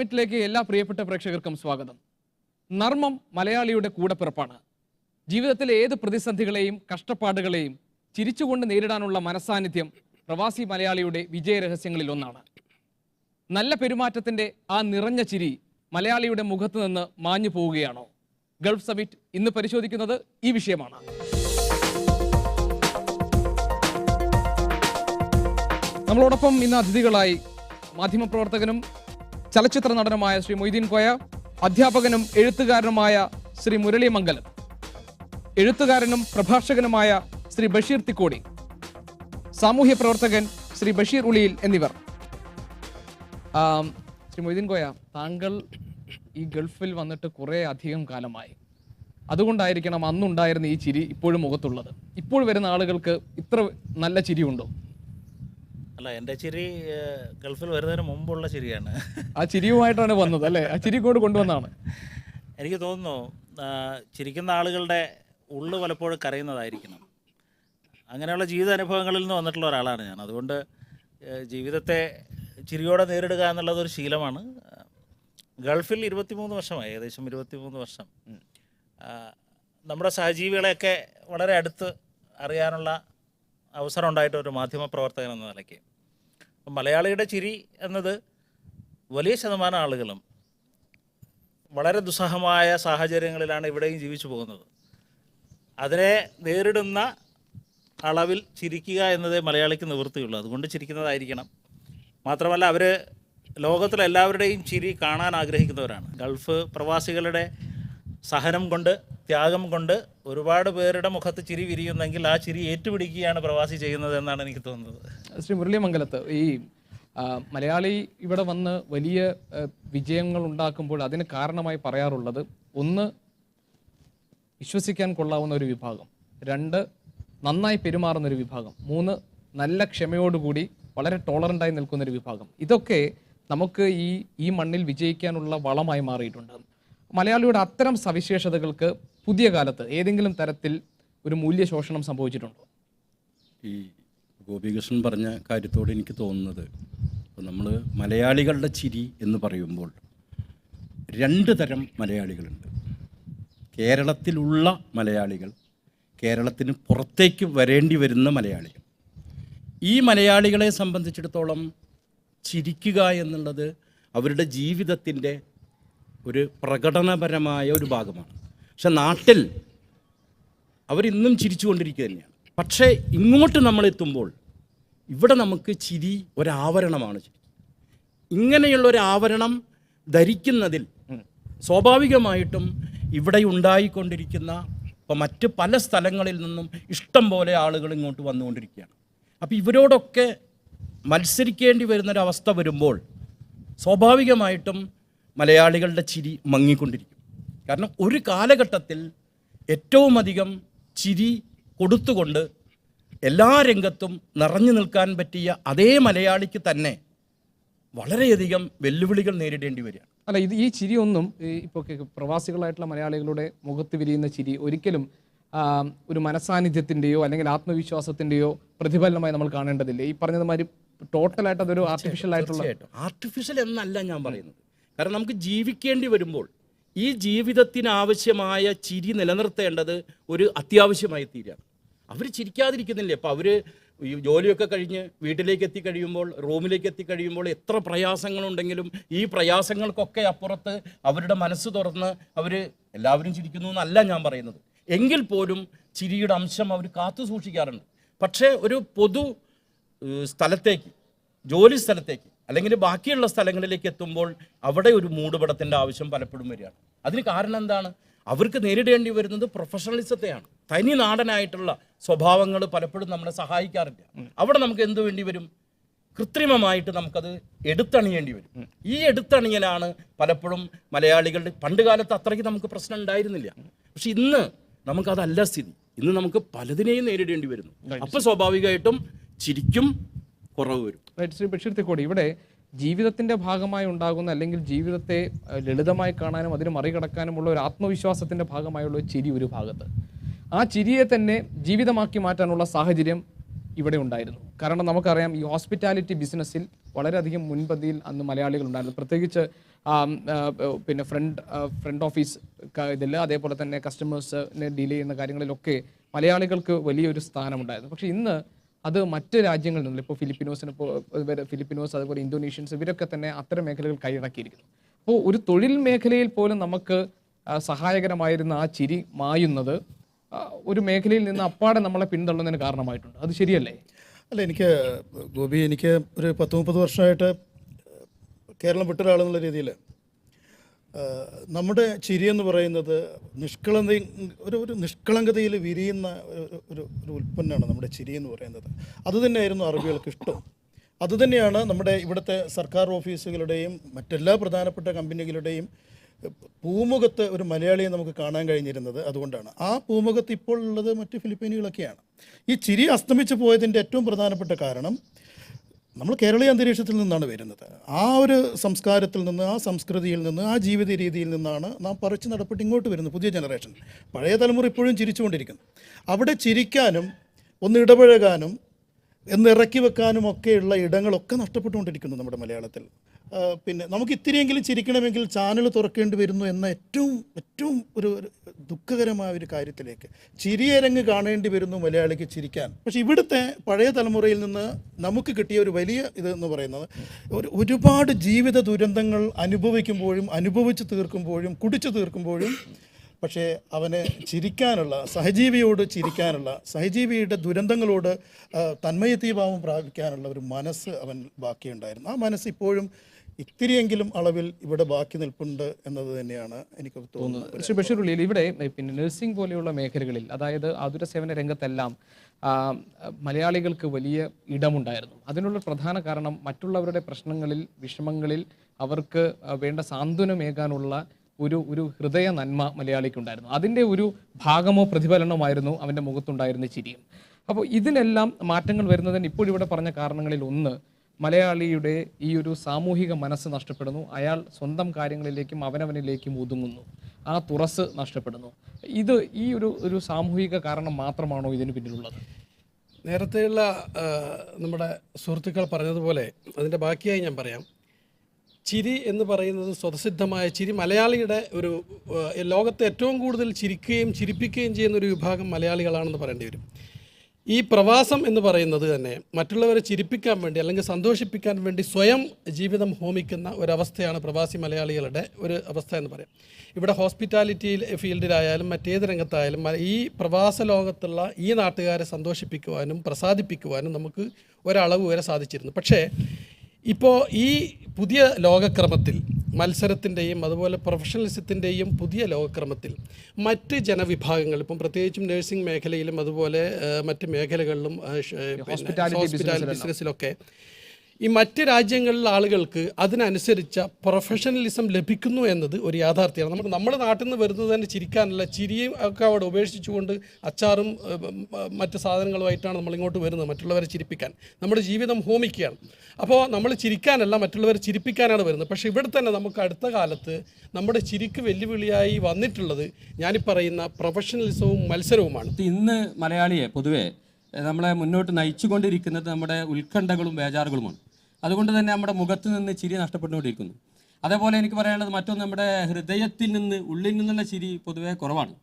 സമിറ്റിലേക്ക് എല്ലാ പ്രിയപ്പെട്ട പ്രേക്ഷകർക്കും സ്വാഗതം. നർമ്മം മലയാളിയുടെ കൂടപ്പിറപ്പാണ്. ജീവിതത്തിലെ ഏത് പ്രതിസന്ധികളെയും കഷ്ടപ്പാടുകളെയും ചിരിച്ചുകൊണ്ട് നേരിടാനുള്ള മനസാന്നിധ്യം പ്രവാസി മലയാളിയുടെ വിജയരഹസ്യങ്ങളിൽ ഒന്നാണ്. നല്ല പെരുമാറ്റത്തിന്റെ ആ നിറഞ്ഞ ചിരി മലയാളിയുടെ മുഖത്ത് നിന്ന് മാഞ്ഞു പോവുകയാണോ? ഗൾഫ് സമിറ്റ് ഇന്ന് പരിശോധിക്കുന്നത് ഈ വിഷയമാണ്. നമ്മളോടൊപ്പം ഇന്ന് അതിഥികളായി മാധ്യമപ്രവർത്തകനും ചലച്ചിത്ര നടനുമായ ശ്രീ മൊയ്തീൻ കോയ അധ്യാപകനും എഴുത്തുകാരനുമായ ശ്രീ മുരളി മംഗലം എഴുത്തുകാരനും പ്രഭാഷകനുമായ ശ്രീ ബഷീർ തിക്കോടി സാമൂഹ്യ പ്രവർത്തകൻ ശ്രീ ബഷീർ ഉളിയിൽ എന്നിവർ. ശ്രീ മൊയ്തീൻ കോയ താങ്കൾ ഈ ഗൾഫിൽ വന്നിട്ട് കുറേ അധികം കാലമായി. അതുകൊണ്ടായിരിക്കണം അന്നുണ്ടായിരുന്ന ഈ ചിരി ഇപ്പോഴും മുഖത്തുള്ളത്. ഇപ്പോൾ വരുന്ന ആളുകൾക്ക് ഇത്ര നല്ല ചിരിയുണ്ടോ? അല്ല എന്റെ ചിരി ഗൾഫിൽ വരുന്നതിന് മുമ്പുള്ള ചിരിയാണ്. ആ ചിരിയുമായിട്ടാണ് വന്നത് അല്ലേ? ആ ചിരി കൊണ്ട് കൊണ്ടുവന്നാണ്. എനിക്ക് തോന്നുന്നു ചിരിക്കുന്ന ആളുകളുടെ ഉള്ളു പലപ്പോഴും കരയുന്നതായിരിക്കണം. അങ്ങനെയുള്ള ജീവിത അനുഭവങ്ങളിൽ നിന്ന് വന്നിട്ടുള്ള ഒരാളാണ് ഞാൻ. അതുകൊണ്ട് ജീവിതത്തെ ചിരിയോടെ നേരിടുക എന്നുള്ളത് ഒരു ശീലമാണ്. ഗൾഫിൽ ഇരുപത്തിമൂന്ന് വർഷമായി ഏകദേശം ഇരുപത്തിമൂന്ന് വർഷം. നമ്മുടെ സഹജീവികളെയൊക്കെ വളരെ അടുത്ത് അറിയാനുള്ള അവസരം ഉണ്ടായിട്ട് ഒരു മാധ്യമ പ്രവർത്തകൻ എന്ന നിലയ്ക്ക്. മലയാളിയുടെ ചിരി എന്നത് വലിയ ശതമാനം ആളുകളും വളരെ ദുസ്സഹമായ സാഹചര്യങ്ങളിലാണ് ഇവിടെയും ജീവിച്ചു പോകുന്നത്. അതിനെ നേരിടുന്ന അളവിൽ ചിരിക്കുക എന്നതേ മലയാളിക്ക് നിവൃത്തിയുള്ളൂ. അതുകൊണ്ട് ചിരിക്കുന്നതായിരിക്കണം. മാത്രമല്ല അവർ ലോകത്തിലെ എല്ലാവരുടെയും ചിരി കാണാൻ ആഗ്രഹിക്കുന്നവരാണ്. ഗൾഫ് പ്രവാസികളുടെ സഹനം കൊണ്ട് ത്യാഗം കൊണ്ട് ഒരുപാട് പേരുടെ മുഖത്ത് ചിരി വിരിയുന്നെങ്കിൽ ആ ചിരി ഏറ്റുപിടിക്കുകയാണ് പ്രവാസി ചെയ്യുന്നത് എന്നാണ് എനിക്ക് തോന്നുന്നത്. ശ്രീ മുരളിമംഗലത്ത് ഈ മലയാളി ഇവിടെ വന്ന് വലിയ വിജയങ്ങൾ ഉണ്ടാക്കുമ്പോൾ അതിന് കാരണമായി പറയാറുള്ളത് ഒന്ന് വിശ്വസിക്കാൻ കൊള്ളാവുന്ന ഒരു വിഭാഗം. രണ്ട് നന്നായി പെരുമാറുന്ന ഒരു വിഭാഗം. മൂന്ന് നല്ല ക്ഷമയോടുകൂടി വളരെ ടോളറന്റായി നിൽക്കുന്ന ഒരു വിഭാഗം. ഇതൊക്കെ നമുക്ക് ഈ ഈ മണ്ണിൽ വിജയിക്കാനുള്ള വളമായി മാറിയിട്ടുണ്ട്. മലയാളിയുടെ അത്തരം സവിശേഷതകൾക്ക് പുതിയ കാലത്ത് ഏതെങ്കിലും തരത്തിൽ ഒരു മൂല്യശോഷണം സംഭവിച്ചിട്ടുണ്ടോ? ഈ ഗോപികൃഷ്ണൻ പറഞ്ഞ കാര്യത്തോട് എനിക്ക് തോന്നുന്നത്. ഇപ്പോൾ നമ്മൾ മലയാളികളുടെ ചിരി എന്ന് പറയുമ്പോൾ രണ്ട് തരം മലയാളികളുണ്ട്. കേരളത്തിലുള്ള മലയാളികൾ കേരളത്തിന് പുറത്തേക്ക് വരേണ്ടി വരുന്ന മലയാളികൾ. ഈ മലയാളികളെ സംബന്ധിച്ചിടത്തോളം ചിരിക്കുക എന്നുള്ളത് അവരുടെ ജീവിതത്തിന്റെ ഒരു പ്രകടനപരമായ ഒരു ഭാഗമാണ്. പക്ഷെ നാട്ടിൽ അവരിന്നും ചിരിച്ചുകൊണ്ടിരിക്കുക തന്നെയാണ്. പക്ഷേ ഇങ്ങോട്ട് നമ്മൾ എത്തുമ്പോൾ ഇവിടെ നമുക്ക് ചിരി ഒരാവരണമാണ്. ഇങ്ങനെയുള്ള ഒരു ആവരണം ധരിക്കുന്നതിൽ സ്വാഭാവികമായിട്ടും ഇവിടെ ഉണ്ടായിക്കൊണ്ടിരിക്കുന്ന ഇപ്പോൾ മറ്റ് പല സ്ഥലങ്ങളിൽ നിന്നും ഇഷ്ടം പോലെ ആളുകൾ ഇങ്ങോട്ട് വന്നുകൊണ്ടിരിക്കുകയാണ്. അപ്പോൾ ഇവരോടൊക്കെ മത്സരിക്കേണ്ടി വരുന്നൊരവസ്ഥ വരുമ്പോൾ സ്വാഭാവികമായിട്ടും മലയാളികളുടെ ചിരി മങ്ങിക്കൊണ്ടിരിക്കും. കാരണം ഒരു കാലഘട്ടത്തിൽ ഏറ്റവും അധികം ചിരി കൊടുത്തുകൊണ്ട് എല്ലാ രംഗത്തും നിറഞ്ഞു നിൽക്കാൻ പറ്റിയ അതേ മലയാളിക്ക് തന്നെ വളരെയധികം വെല്ലുവിളികൾ നേരിടേണ്ടി വരികയാണ്. അല്ല ഇത് ഈ ചിരി ഒന്നും ഇപ്പോൾ പ്രവാസികളായിട്ടുള്ള മലയാളികളുടെ മുഖത്ത് വിരിയുന്ന ചിരി ഒരിക്കലും ഒരു മനസാന്നിധ്യത്തിന്റെയോ അല്ലെങ്കിൽ ആത്മവിശ്വാസത്തിന്റെയോ പ്രതിഫലനമായി നമ്മൾ കാണേണ്ടതില്ല. ഈ പറഞ്ഞതുമാതിരി ടോട്ടലായിട്ട് അതൊരു ആർട്ടിഫിഷ്യൽ ആയിട്ടുള്ള ആർട്ടിഫിഷ്യൽ എന്നല്ല ഞാൻ പറയുന്നത്. കാരണം നമുക്ക് ജീവിക്കേണ്ടി വരുമ്പോൾ ഈ ജീവിതത്തിനാവശ്യമായ ചിരി നിലനിർത്തേണ്ടത് ഒരു അത്യാവശ്യമായി തീരാണ്. അവർ ചിരിക്കാതിരിക്കുന്നില്ലേ? അപ്പോൾ അവർ ഈ ജോലിയൊക്കെ കഴിഞ്ഞ് വീട്ടിലേക്ക് എത്തിക്കഴിയുമ്പോൾ റൂമിലേക്ക് എത്തിക്കഴിയുമ്പോൾ എത്ര പ്രയാസങ്ങളുണ്ടെങ്കിലും ഈ പ്രയാസങ്ങൾക്കൊക്കെ അപ്പുറത്ത് അവരുടെ മനസ്സ് തുറന്ന് അവർ എല്ലാവരും ചിരിക്കുന്നു എന്നല്ല ഞാൻ പറയുന്നത്. എങ്കിൽ പോലും ചിരിയുടെ അംശം അവർ കാത്തു സൂക്ഷിക്കാറുണ്ട്. പക്ഷേ ഒരു പൊതു സ്ഥലത്തേക്ക് ജോലി സ്ഥലത്തേക്ക് അല്ലെങ്കിൽ ബാക്കിയുള്ള സ്ഥലങ്ങളിലേക്ക് എത്തുമ്പോൾ അവിടെ ഒരു മൂടുപടത്തിന്റെ ആവശ്യം പലപ്പോഴും വരികയാണ്. അതിന് കാരണം എന്താണ്? അവർക്ക് നേരിടേണ്ടി വരുന്നത് പ്രൊഫഷണലിസത്തെയാണ് തനി നാടനായിട്ടുള്ള സ്വഭാവങ്ങൾ പലപ്പോഴും നമ്മളെ സഹായിക്കാറില്ല. അവിടെ നമുക്ക് എന്ത് വേണ്ടി വരും? കൃത്രിമമായിട്ട് നമുക്കത് എടുത്തണിയേണ്ടി വരും. ഈ എടുത്തണിയലാണ് പലപ്പോഴും മലയാളികളുടെ പണ്ട് കാലത്ത് അത്രയ്ക്ക് നമുക്ക് പ്രശ്നം ഉണ്ടായിരുന്നില്ല. പക്ഷെ ഇന്ന് നമുക്കതല്ല സ്ഥിതി. ഇന്ന് നമുക്ക് പലതിനെയും നേരിടേണ്ടി വരുന്നു. അപ്പോൾ സ്വാഭാവികമായിട്ടും ചിരിക്കും കുറവ് വരും. പക്ഷേ ശ്രീ ബഷീർത്തെ കൂടി ഇവിടെ ജീവിതത്തിന്റെ ഭാഗമായി ഉണ്ടാകുന്ന അല്ലെങ്കിൽ ജീവിതത്തെ ലളിതമായി കാണാനും അതിന് മറികടക്കാനുമുള്ള ഒരു ആത്മവിശ്വാസത്തിന്റെ ഭാഗമായുള്ള ഒരു ചിരി ഒരു ഭാഗത്ത്. ആ ചിരിയെ തന്നെ ജീവിതമാക്കി മാറ്റാനുള്ള സാഹചര്യം ഇവിടെ ഉണ്ടായിരുന്നു. കാരണം നമുക്കറിയാം ഈ ഹോസ്പിറ്റാലിറ്റി ബിസിനസ്സിൽ വളരെയധികം മുൻപന്തിയിൽ അന്ന് മലയാളികൾ ഉണ്ടായിരുന്നു. പ്രത്യേകിച്ച് പിന്നെ ഫ്രണ്ട് ഫ്രണ്ട് ഓഫീസ് ഇതിൽ അതേപോലെ തന്നെ കസ്റ്റമേഴ്സിനെ ഡീൽ ചെയ്യുന്ന കാര്യങ്ങളിലൊക്കെ മലയാളികൾക്ക് വലിയൊരു സ്ഥാനമുണ്ടായിരുന്നു. പക്ഷേ ഇന്ന് അത് മറ്റ് രാജ്യങ്ങളിൽ നിന്നുള്ള ഇപ്പോൾ ഫിലിപ്പിനോസിന് ഫിലിപ്പിനോസ് അതുപോലെ ഇന്തോനേഷ്യൻസ് ഇവരൊക്കെ തന്നെ അത്തരം മേഖലകൾ കൈയടക്കിയിരിക്കുന്നു. അപ്പോൾ ഒരു തൊഴിൽ മേഖലയിൽ പോലും നമുക്ക് സഹായകരമായിരുന്ന ആ ചിരി മായുന്നത് ഒരു മേഖലയിൽ നിന്ന് അപ്പാടെ നമ്മളെ പിന്തള്ളുന്നതിന് കാരണമായിട്ടുണ്ട്. അത് ശരിയല്ലേ? അല്ല എനിക്ക് ഗോപി എനിക്ക് ഒരു പത്ത് മുപ്പത് വർഷമായിട്ട് കേരളം വിട്ടൊരാളെന്നുള്ള രീതിയിൽ നമ്മുടെ ചിരി എന്ന് പറയുന്നത് നിഷ്കളങ്ക ഒരു ഒരു നിഷ്കളങ്കതയിൽ വിരിയുന്ന ഒരു- ഒരു ഉൽപ്പന്നമാണ് നമ്മുടെ ചിരി എന്ന് പറയുന്നത്. അതുതന്നെയായിരുന്നു അറബികൾക്ക് ഇഷ്ടം. അതുതന്നെയാണ് നമ്മുടെ ഇവിടുത്തെ സർക്കാർ ഓഫീസുകളുടെയും മറ്റെല്ലാ പ്രധാനപ്പെട്ട കമ്പനികളുടെയും പൂമുഖത്ത് ഒരു മലയാളിയെ നമുക്ക് കാണാൻ കഴിഞ്ഞിരുന്നത് അതുകൊണ്ടാണ്. ആ പൂമുഖത്ത് ഇപ്പോൾ ഉള്ളത് മറ്റ് ഫിലിപ്പീനുകളൊക്കെയാണ്. ഈ ചിരി അസ്തമിച്ചു പോയതിന്റെ ഏറ്റവും പ്രധാനപ്പെട്ട കാരണം നമ്മൾ കേരളീയ അന്തരീക്ഷത്തിൽ നിന്നാണ് വരുന്നത്. ആ ഒരു സംസ്കാരത്തിൽ നിന്ന് ആ സംസ്കൃതിയിൽ നിന്ന് ആ ജീവിത രീതിയിൽ നിന്നാണ് നാം പറിച്ച് നടപ്പെട്ട് ഇങ്ങോട്ട് വരുന്നത് പുതിയ ജനറേഷൻ. പഴയ തലമുറ ഇപ്പോഴും ചിരിച്ചുകൊണ്ടിരിക്കുന്നു. അവിടെ ചിരിക്കാനും ഒന്ന് ഇടപഴകാനും എന്ന് ഇറക്കി വെക്കാനും ഒക്കെയുള്ള ഇടങ്ങളൊക്കെ നഷ്ടപ്പെട്ടുകൊണ്ടിരിക്കുന്നു നമ്മുടെ മലയാളത്തിൽ. പിന്നെ നമുക്ക് ഇത്തിരിയെങ്കിലും ചിരിക്കണമെങ്കിൽ ചാനൽ തുറക്കേണ്ടി വരുന്നു എന്ന ഏറ്റവും ഏറ്റവും ഒരു ദുഃഖകരമായ ഒരു കാര്യത്തിലേക്ക്. ചിരിയരങ്ങ് കാണേണ്ടി വരുന്നു മലയാളിക്ക് ചിരിക്കാൻ. പക്ഷെ ഇവിടുത്തെ പഴയ തലമുറയിൽ നിന്ന് നമുക്ക് കിട്ടിയ ഒരു വലിയ ഇത് എന്ന് പറയുന്നത് ഒരു ഒരുപാട് ജീവിത ദുരന്തങ്ങൾ അനുഭവിക്കുമ്പോഴും അനുഭവിച്ച് തീർക്കുമ്പോഴും കുടിച്ചു തീർക്കുമ്പോഴും പക്ഷേ അവനെ ചിരിക്കാനുള്ള സഹജീവിയോട് ചിരിക്കാനുള്ള സഹജീവിയുടെ ദുരന്തങ്ങളോട് തന്മയത്തീഭാവം പ്രാപിക്കാനുള്ള ഒരു മനസ്സ് അവൻ ബാക്കിയുണ്ടായിരുന്നു. ആ മനസ്സ് ഇപ്പോഴും ഇത്തിരിയെങ്കിലും അളവിൽ ഇവിടെ ബാക്കി നിൽപ്പുണ്ട് എന്നത് തന്നെയാണ് എനിക്ക് തോന്നുന്നത്. ശ്രീ ബഷീർ ഉള്ളിൽ ഇവിടെ പിന്നെ നഴ്സിംഗ് പോലെയുള്ള മേഖലകളിൽ അതായത് ആതുര സേവന രംഗത്തെല്ലാം മലയാളികൾക്ക് വലിയ ഇടമുണ്ടായിരുന്നു. അതിനുള്ള പ്രധാന കാരണം മറ്റുള്ളവരുടെ പ്രശ്നങ്ങളിൽ വിഷമങ്ങളിൽ അവർക്ക് വേണ്ട സാന്ത്വനമേകാനുള്ള ഒരു ഒരു ഹൃദയ നന്മ മലയാളിക്കുണ്ടായിരുന്നു. അതിന്റെ ഒരു ഭാഗമോ പ്രതിഫലനമായിരുന്നു അവന്റെ മുഖത്തുണ്ടായിരുന്ന ചിരിയും. അപ്പോൾ ഇതിനെല്ലാം മാറ്റങ്ങൾ വരുന്നതിന് ഇപ്പോഴിവിടെ പറഞ്ഞ കാരണങ്ങളിൽ ഒന്ന് മലയാളിയുടെ ഈ ഒരു സാമൂഹിക മനസ്സ് നഷ്ടപ്പെടുന്നു. അയാൾ സ്വന്തം കാര്യങ്ങളിലേക്കും അവനവനിലേക്കും ഒതുങ്ങുന്നു. ആ തുറസ് നഷ്ടപ്പെടുന്നു. ഇത് ഈ ഒരു ഒരു സാമൂഹിക കാരണം മാത്രമാണോ ഇതിന് പിന്നിലുള്ളത്? നേരത്തെയുള്ള നമ്മുടെ സുഹൃത്തുക്കൾ പറഞ്ഞതുപോലെ അതിന്റെ ബാക്കിയായി ഞാൻ പറയാം. ചിരി എന്ന് പറയുന്നത് സ്വതസിദ്ധമായ ചിരി മലയാളിയുടെ ഒരു ലോകത്തെ ഏറ്റവും കൂടുതൽ ചിരിക്കുകയും ചിരിപ്പിക്കുകയും ചെയ്യുന്ന ഒരു വിഭാഗം മലയാളികളാണെന്ന് പറയേണ്ടി വരും. ഈ പ്രവാസം എന്ന് പറയുന്നത് തന്നെ മറ്റുള്ളവരെ ചിരിപ്പിക്കാൻ വേണ്ടി അല്ലെങ്കിൽ സന്തോഷിപ്പിക്കാൻ വേണ്ടി സ്വയം ജീവിതം ഹോമിക്കുന്ന ഒരവസ്ഥയാണ് പ്രവാസി മലയാളികളുടെ ഒരു അവസ്ഥ എന്ന് പറയാം. ഇവിടെ ഹോസ്പിറ്റാലിറ്റി ഫീൽഡിലായാലും മറ്റേത് രംഗത്തായാലും ഈ പ്രവാസ ലോകത്തുള്ള ഈ നാട്ടുകാരെ സന്തോഷിപ്പിക്കുവാനും പ്രസാദിപ്പിക്കുവാനും നമുക്ക് ഒരളവ് വരെ സാധിച്ചിരുന്നു. പക്ഷേ ഇപ്പോൾ ഈ പുതിയ ലോകക്രമത്തിൽ മത്സരത്തിന്റെയും അതുപോലെ പ്രൊഫഷണലിസത്തിന്റെയും പുതിയ ലോകക്രമത്തിൽ മറ്റ് ജനവിഭാഗങ്ങൾ ഇപ്പം പ്രത്യേകിച്ചും നഴ്സിംഗ് മേഖലയിലും അതുപോലെ മറ്റ് മേഖലകളിലും ഹോസ്പിറ്റാലിറ്റി ബിസിനസ്സിലൊക്കെ ഈ മറ്റ് രാജ്യങ്ങളിലെ ആളുകൾക്ക് അതിനനുസരിച്ച പ്രൊഫഷണലിസം ലഭിക്കുന്നു എന്നത് ഒരു യാഥാർത്ഥ്യമാണ്. നമുക്ക് നമ്മുടെ നാട്ടിൽ നിന്ന് വരുന്നത് തന്നെ ചിരിക്കാനല്ല ചിരിയും ഒക്കെ അവിടെ ഉപേക്ഷിച്ചുകൊണ്ട് അച്ചാറും മറ്റ് സാധനങ്ങളുമായിട്ടാണ് നമ്മൾ ഇങ്ങോട്ട് വരുന്നത് മറ്റുള്ളവരെ ചിരിപ്പിക്കാൻ. നമ്മുടെ ജീവിതം ഹോമിക്കുകയാണ്. അപ്പോൾ നമ്മൾ ചിരിക്കാനല്ല മറ്റുള്ളവരെ ചിരിപ്പിക്കാനാണ് വരുന്നത്. പക്ഷേ ഇവിടെ തന്നെ നമുക്ക് അടുത്ത കാലത്ത് നമ്മുടെ ചിരിക്ക് വെല്ലുവിളിയായി വന്നിട്ടുള്ളത് ഞാനീ പറയുന്ന പ്രൊഫഷണലിസവും മത്സരവുമാണ് ഇന്ന് മലയാളിയെ പൊതുവേ നമ്മളെ മുന്നോട്ട് നയിച്ചുകൊണ്ടിരിക്കുന്നത് നമ്മുടെ ഉത്കണ്ഠകളും ബേജാറുകളുമാണ് അതുകൊണ്ട് തന്നെ നമ്മുടെ മുഖത്ത് നിന്ന് ചിരി നഷ്ടപ്പെട്ടുകൊണ്ടിരിക്കുന്നു. അതേപോലെ എനിക്ക് പറയാനുള്ളത് മറ്റൊന്ന് നമ്മുടെ ഹൃദയത്തിൽ നിന്ന് ഉള്ളിൽ നിന്നുള്ള ചിരി പൊതുവേ കുറവാണ്.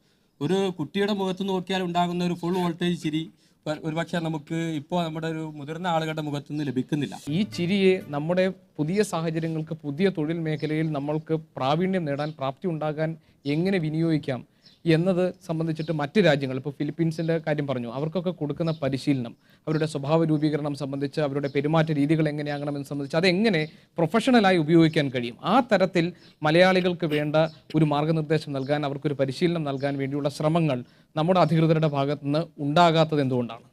ഒരു കുട്ടിയുടെ മുഖത്ത് നോക്കിയാൽ ഉണ്ടാകുന്ന ഒരു ഫുൾ വോൾട്ടേജ് ചിരി ഒരു- ഒരുപക്ഷെ നമുക്ക് ഇപ്പോൾ നമ്മുടെ ഒരു മുതിർന്ന ആളുകളുടെ മുഖത്ത് നിന്ന് ലഭിക്കുന്നില്ല. ഈ ചിരിയെ നമ്മുടെ പുതിയ സാഹചര്യങ്ങൾക്ക് പുതിയ തൊഴിൽ മേഖലയിൽ നമ്മൾക്ക് പ്രാവീണ്യം നേടാൻ പ്രാപ്തി ഉണ്ടാകാൻ എങ്ങനെ വിനിയോഗിക്കാം? എന്നത് സംബന്ധിച്ചിട്ട് മറ്റ് രാജ്യങ്ങൾ ഇപ്പോൾ ഫിലിപ്പീൻസിന്റെ കാര്യം പറഞ്ഞു. അവർക്കൊക്കെ കൊടുക്കുന്ന പരിശീലനം അവരുടെ സ്വഭാവ രൂപീകരണം സംബന്ധിച്ച് അവരുടെ പെരുമാറ്റ രീതികൾ എങ്ങനെയാകണമെന്ന് സംബന്ധിച്ച് അതെങ്ങനെ പ്രൊഫഷണലായി ഉപയോഗിക്കാൻ കഴിയും? ആ തരത്തിൽ മലയാളികൾക്ക് വേണ്ട ഒരു മാർഗനിർദ്ദേശം നൽകാൻ അവർക്കൊരു പരിശീലനം നൽകാൻ വേണ്ടിയുള്ള ശ്രമങ്ങൾ നമ്മുടെ അധികൃതരുടെ ഭാഗത്ത് നിന്ന് ഉണ്ടാകാത്തത് എന്തുകൊണ്ടാണ്?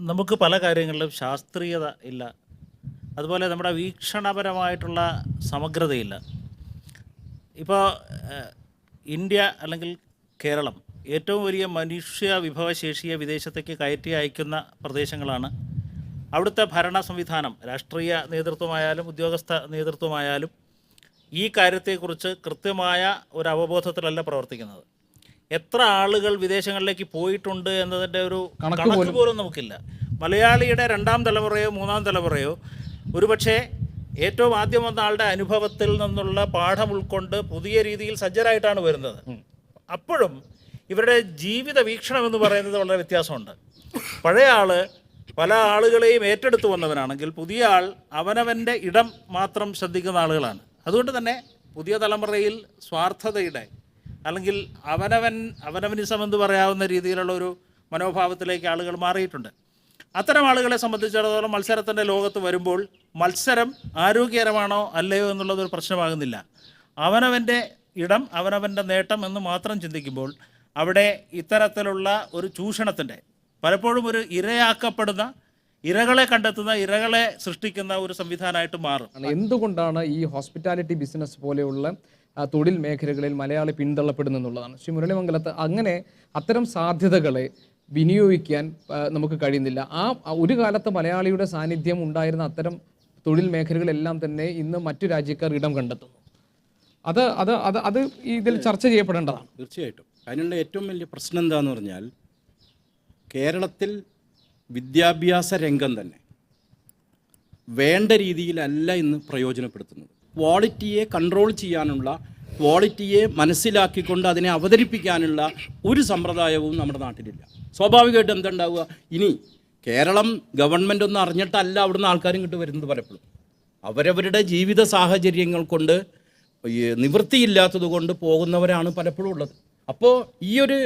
നമുക്ക് പല കാര്യങ്ങളിലും ശാസ്ത്രീയത ഇല്ല. അതുപോലെ നമ്മുടെ വീക്ഷണപരമായിട്ടുള്ള സമഗ്രതയില്ല. ഇപ്പോൾ ഇന്ത്യ അല്ലെങ്കിൽ കേരളം ഏറ്റവും വലിയ മനുഷ്യ വിഭവശേഷിയെ വിദേശത്തേക്ക് കയറ്റി അയക്കുന്ന പ്രദേശങ്ങളാണ്. അവിടുത്തെ ഭരണ സംവിധാനം രാഷ്ട്രീയ നേതൃത്വമായാലും ഉദ്യോഗസ്ഥ നേതൃത്വമായാലും ഈ കാര്യത്തെക്കുറിച്ച് കൃത്യമായ ഒരു അവബോധത്തിലല്ല പ്രവർത്തിക്കുന്നത്. എത്ര ആളുകൾ വിദേശങ്ങളിലേക്ക് പോയിട്ടുണ്ട് എന്നതിന്റെ ഒരു കണക്ക് പോലും നമുക്കില്ല. മലയാളിയുടെ രണ്ടാം തലമുറയോ മൂന്നാം തലമുറയോ ഒരുപക്ഷെ ഏറ്റവും ആദ്യം വന്ന ആളുടെ അനുഭവത്തിൽ നിന്നുള്ള പാഠം ഉൾക്കൊണ്ട് പുതിയ രീതിയിൽ സജ്ജരായിട്ടാണ് വരുന്നത്. അപ്പോഴും ഇവരുടെ ജീവിത വീക്ഷണം എന്ന് പറയുന്നത് വളരെ വ്യത്യാസമുണ്ട്. പഴയ ആൾ പല ആളുകളെയും ഏറ്റെടുത്തു വന്നവനാണെങ്കിൽ പുതിയ ആൾ അവനവന്റെ ഇടം മാത്രം ശ്രദ്ധിക്കുന്ന ആളുകളാണ്. അതുകൊണ്ട് തന്നെ പുതിയ തലമുറയിൽ സ്വാർത്ഥതയുടെ അല്ലെങ്കിൽ അവനവൻ അവനവനിസം എന്ന് പറയാവുന്ന രീതിയിലുള്ള ഒരു മനോഭാവത്തിലേക്ക് ആളുകൾ മാറിയിട്ടുണ്ട്. അത്തരം ആളുകളെ സംബന്ധിച്ചിടത്തോളം മത്സരത്തിന്റെ ലോകത്ത് വരുമ്പോൾ മത്സരം ആരോഗ്യകരമാണോ അല്ലയോ എന്നുള്ളതൊരു പ്രശ്നമാകുന്നില്ല. അവനവന്റെ ഇടം അവനവന്റെ നേട്ടം എന്ന് മാത്രം ചിന്തിക്കുമ്പോൾ അവിടെ ഇത്തരത്തിലുള്ള ഒരു ചൂഷണത്തിന്റെ പലപ്പോഴും ഒരു ഇരയാക്കപ്പെടുന്ന ഇരകളെ കണ്ടെത്തുന്ന ഇരകളെ സൃഷ്ടിക്കുന്ന ഒരു സംവിധാനമായിട്ട് മാറും. എന്തുകൊണ്ടാണ് ഈ ഹോസ്പിറ്റാലിറ്റി ബിസിനസ് പോലെയുള്ള തൊഴിൽ മേഖലകളിൽ മലയാളി പിന്തള്ളപ്പെടുന്നു എന്നുള്ളതാണ് ശ്രീ മുരളിമംഗലത്ത് അങ്ങനെ അത്തരം സാധ്യതകളെ വിനിയോഗിക്കാൻ നമുക്ക് കഴിയുന്നില്ല. ആ ഒരു കാലത്ത് മലയാളിയുടെ സാന്നിധ്യം ഉണ്ടായിരുന്ന അത്തരം തൊഴിൽ മേഖലകളെല്ലാം തന്നെ ഇന്ന് മറ്റു രാജ്യക്കാർ ഇടം കണ്ടെത്തുന്നു. അത് അത് അത് അത് ഇതിൽ ചർച്ച ചെയ്യപ്പെടേണ്ടതാണ്. തീർച്ചയായിട്ടും. അതിനുള്ള ഏറ്റവും വലിയ പ്രശ്നം എന്താന്ന് പറഞ്ഞാൽ കേരളത്തിൽ വിദ്യാഭ്യാസ രംഗം തന്നെ വേണ്ട രീതിയിലല്ല ഇന്ന് പ്രയോജനപ്പെടുത്തുന്നത്. ക്വാളിറ്റിയെ കൺട്രോൾ ചെയ്യാനുള്ള ക്വാളിറ്റിയെ മനസ്സിലാക്കിക്കൊണ്ട് അതിനെ അവതരിപ്പിക്കാനുള്ള ഒരു സമ്പ്രദായവും നമ്മുടെ നാട്ടിലില്ല. സ്വാഭാവികമായിട്ടും എന്തുണ്ടാവുക? ഇനി കേരളം ഗവൺമെന്റ് ഒന്നും അറിഞ്ഞിട്ടല്ല അവിടുന്ന് ആൾക്കാരും ഇങ്ങോട്ട് വരുന്നത് പലപ്പോഴും. അവരവരുടെ ജീവിത സാഹചര്യങ്ങൾ കൊണ്ട് നിവൃത്തിയില്ലാത്തത് കൊണ്ട് പോകുന്നവരാണ് പലപ്പോഴും ഉള്ളത്. അപ്പോൾ ഈ ഒരു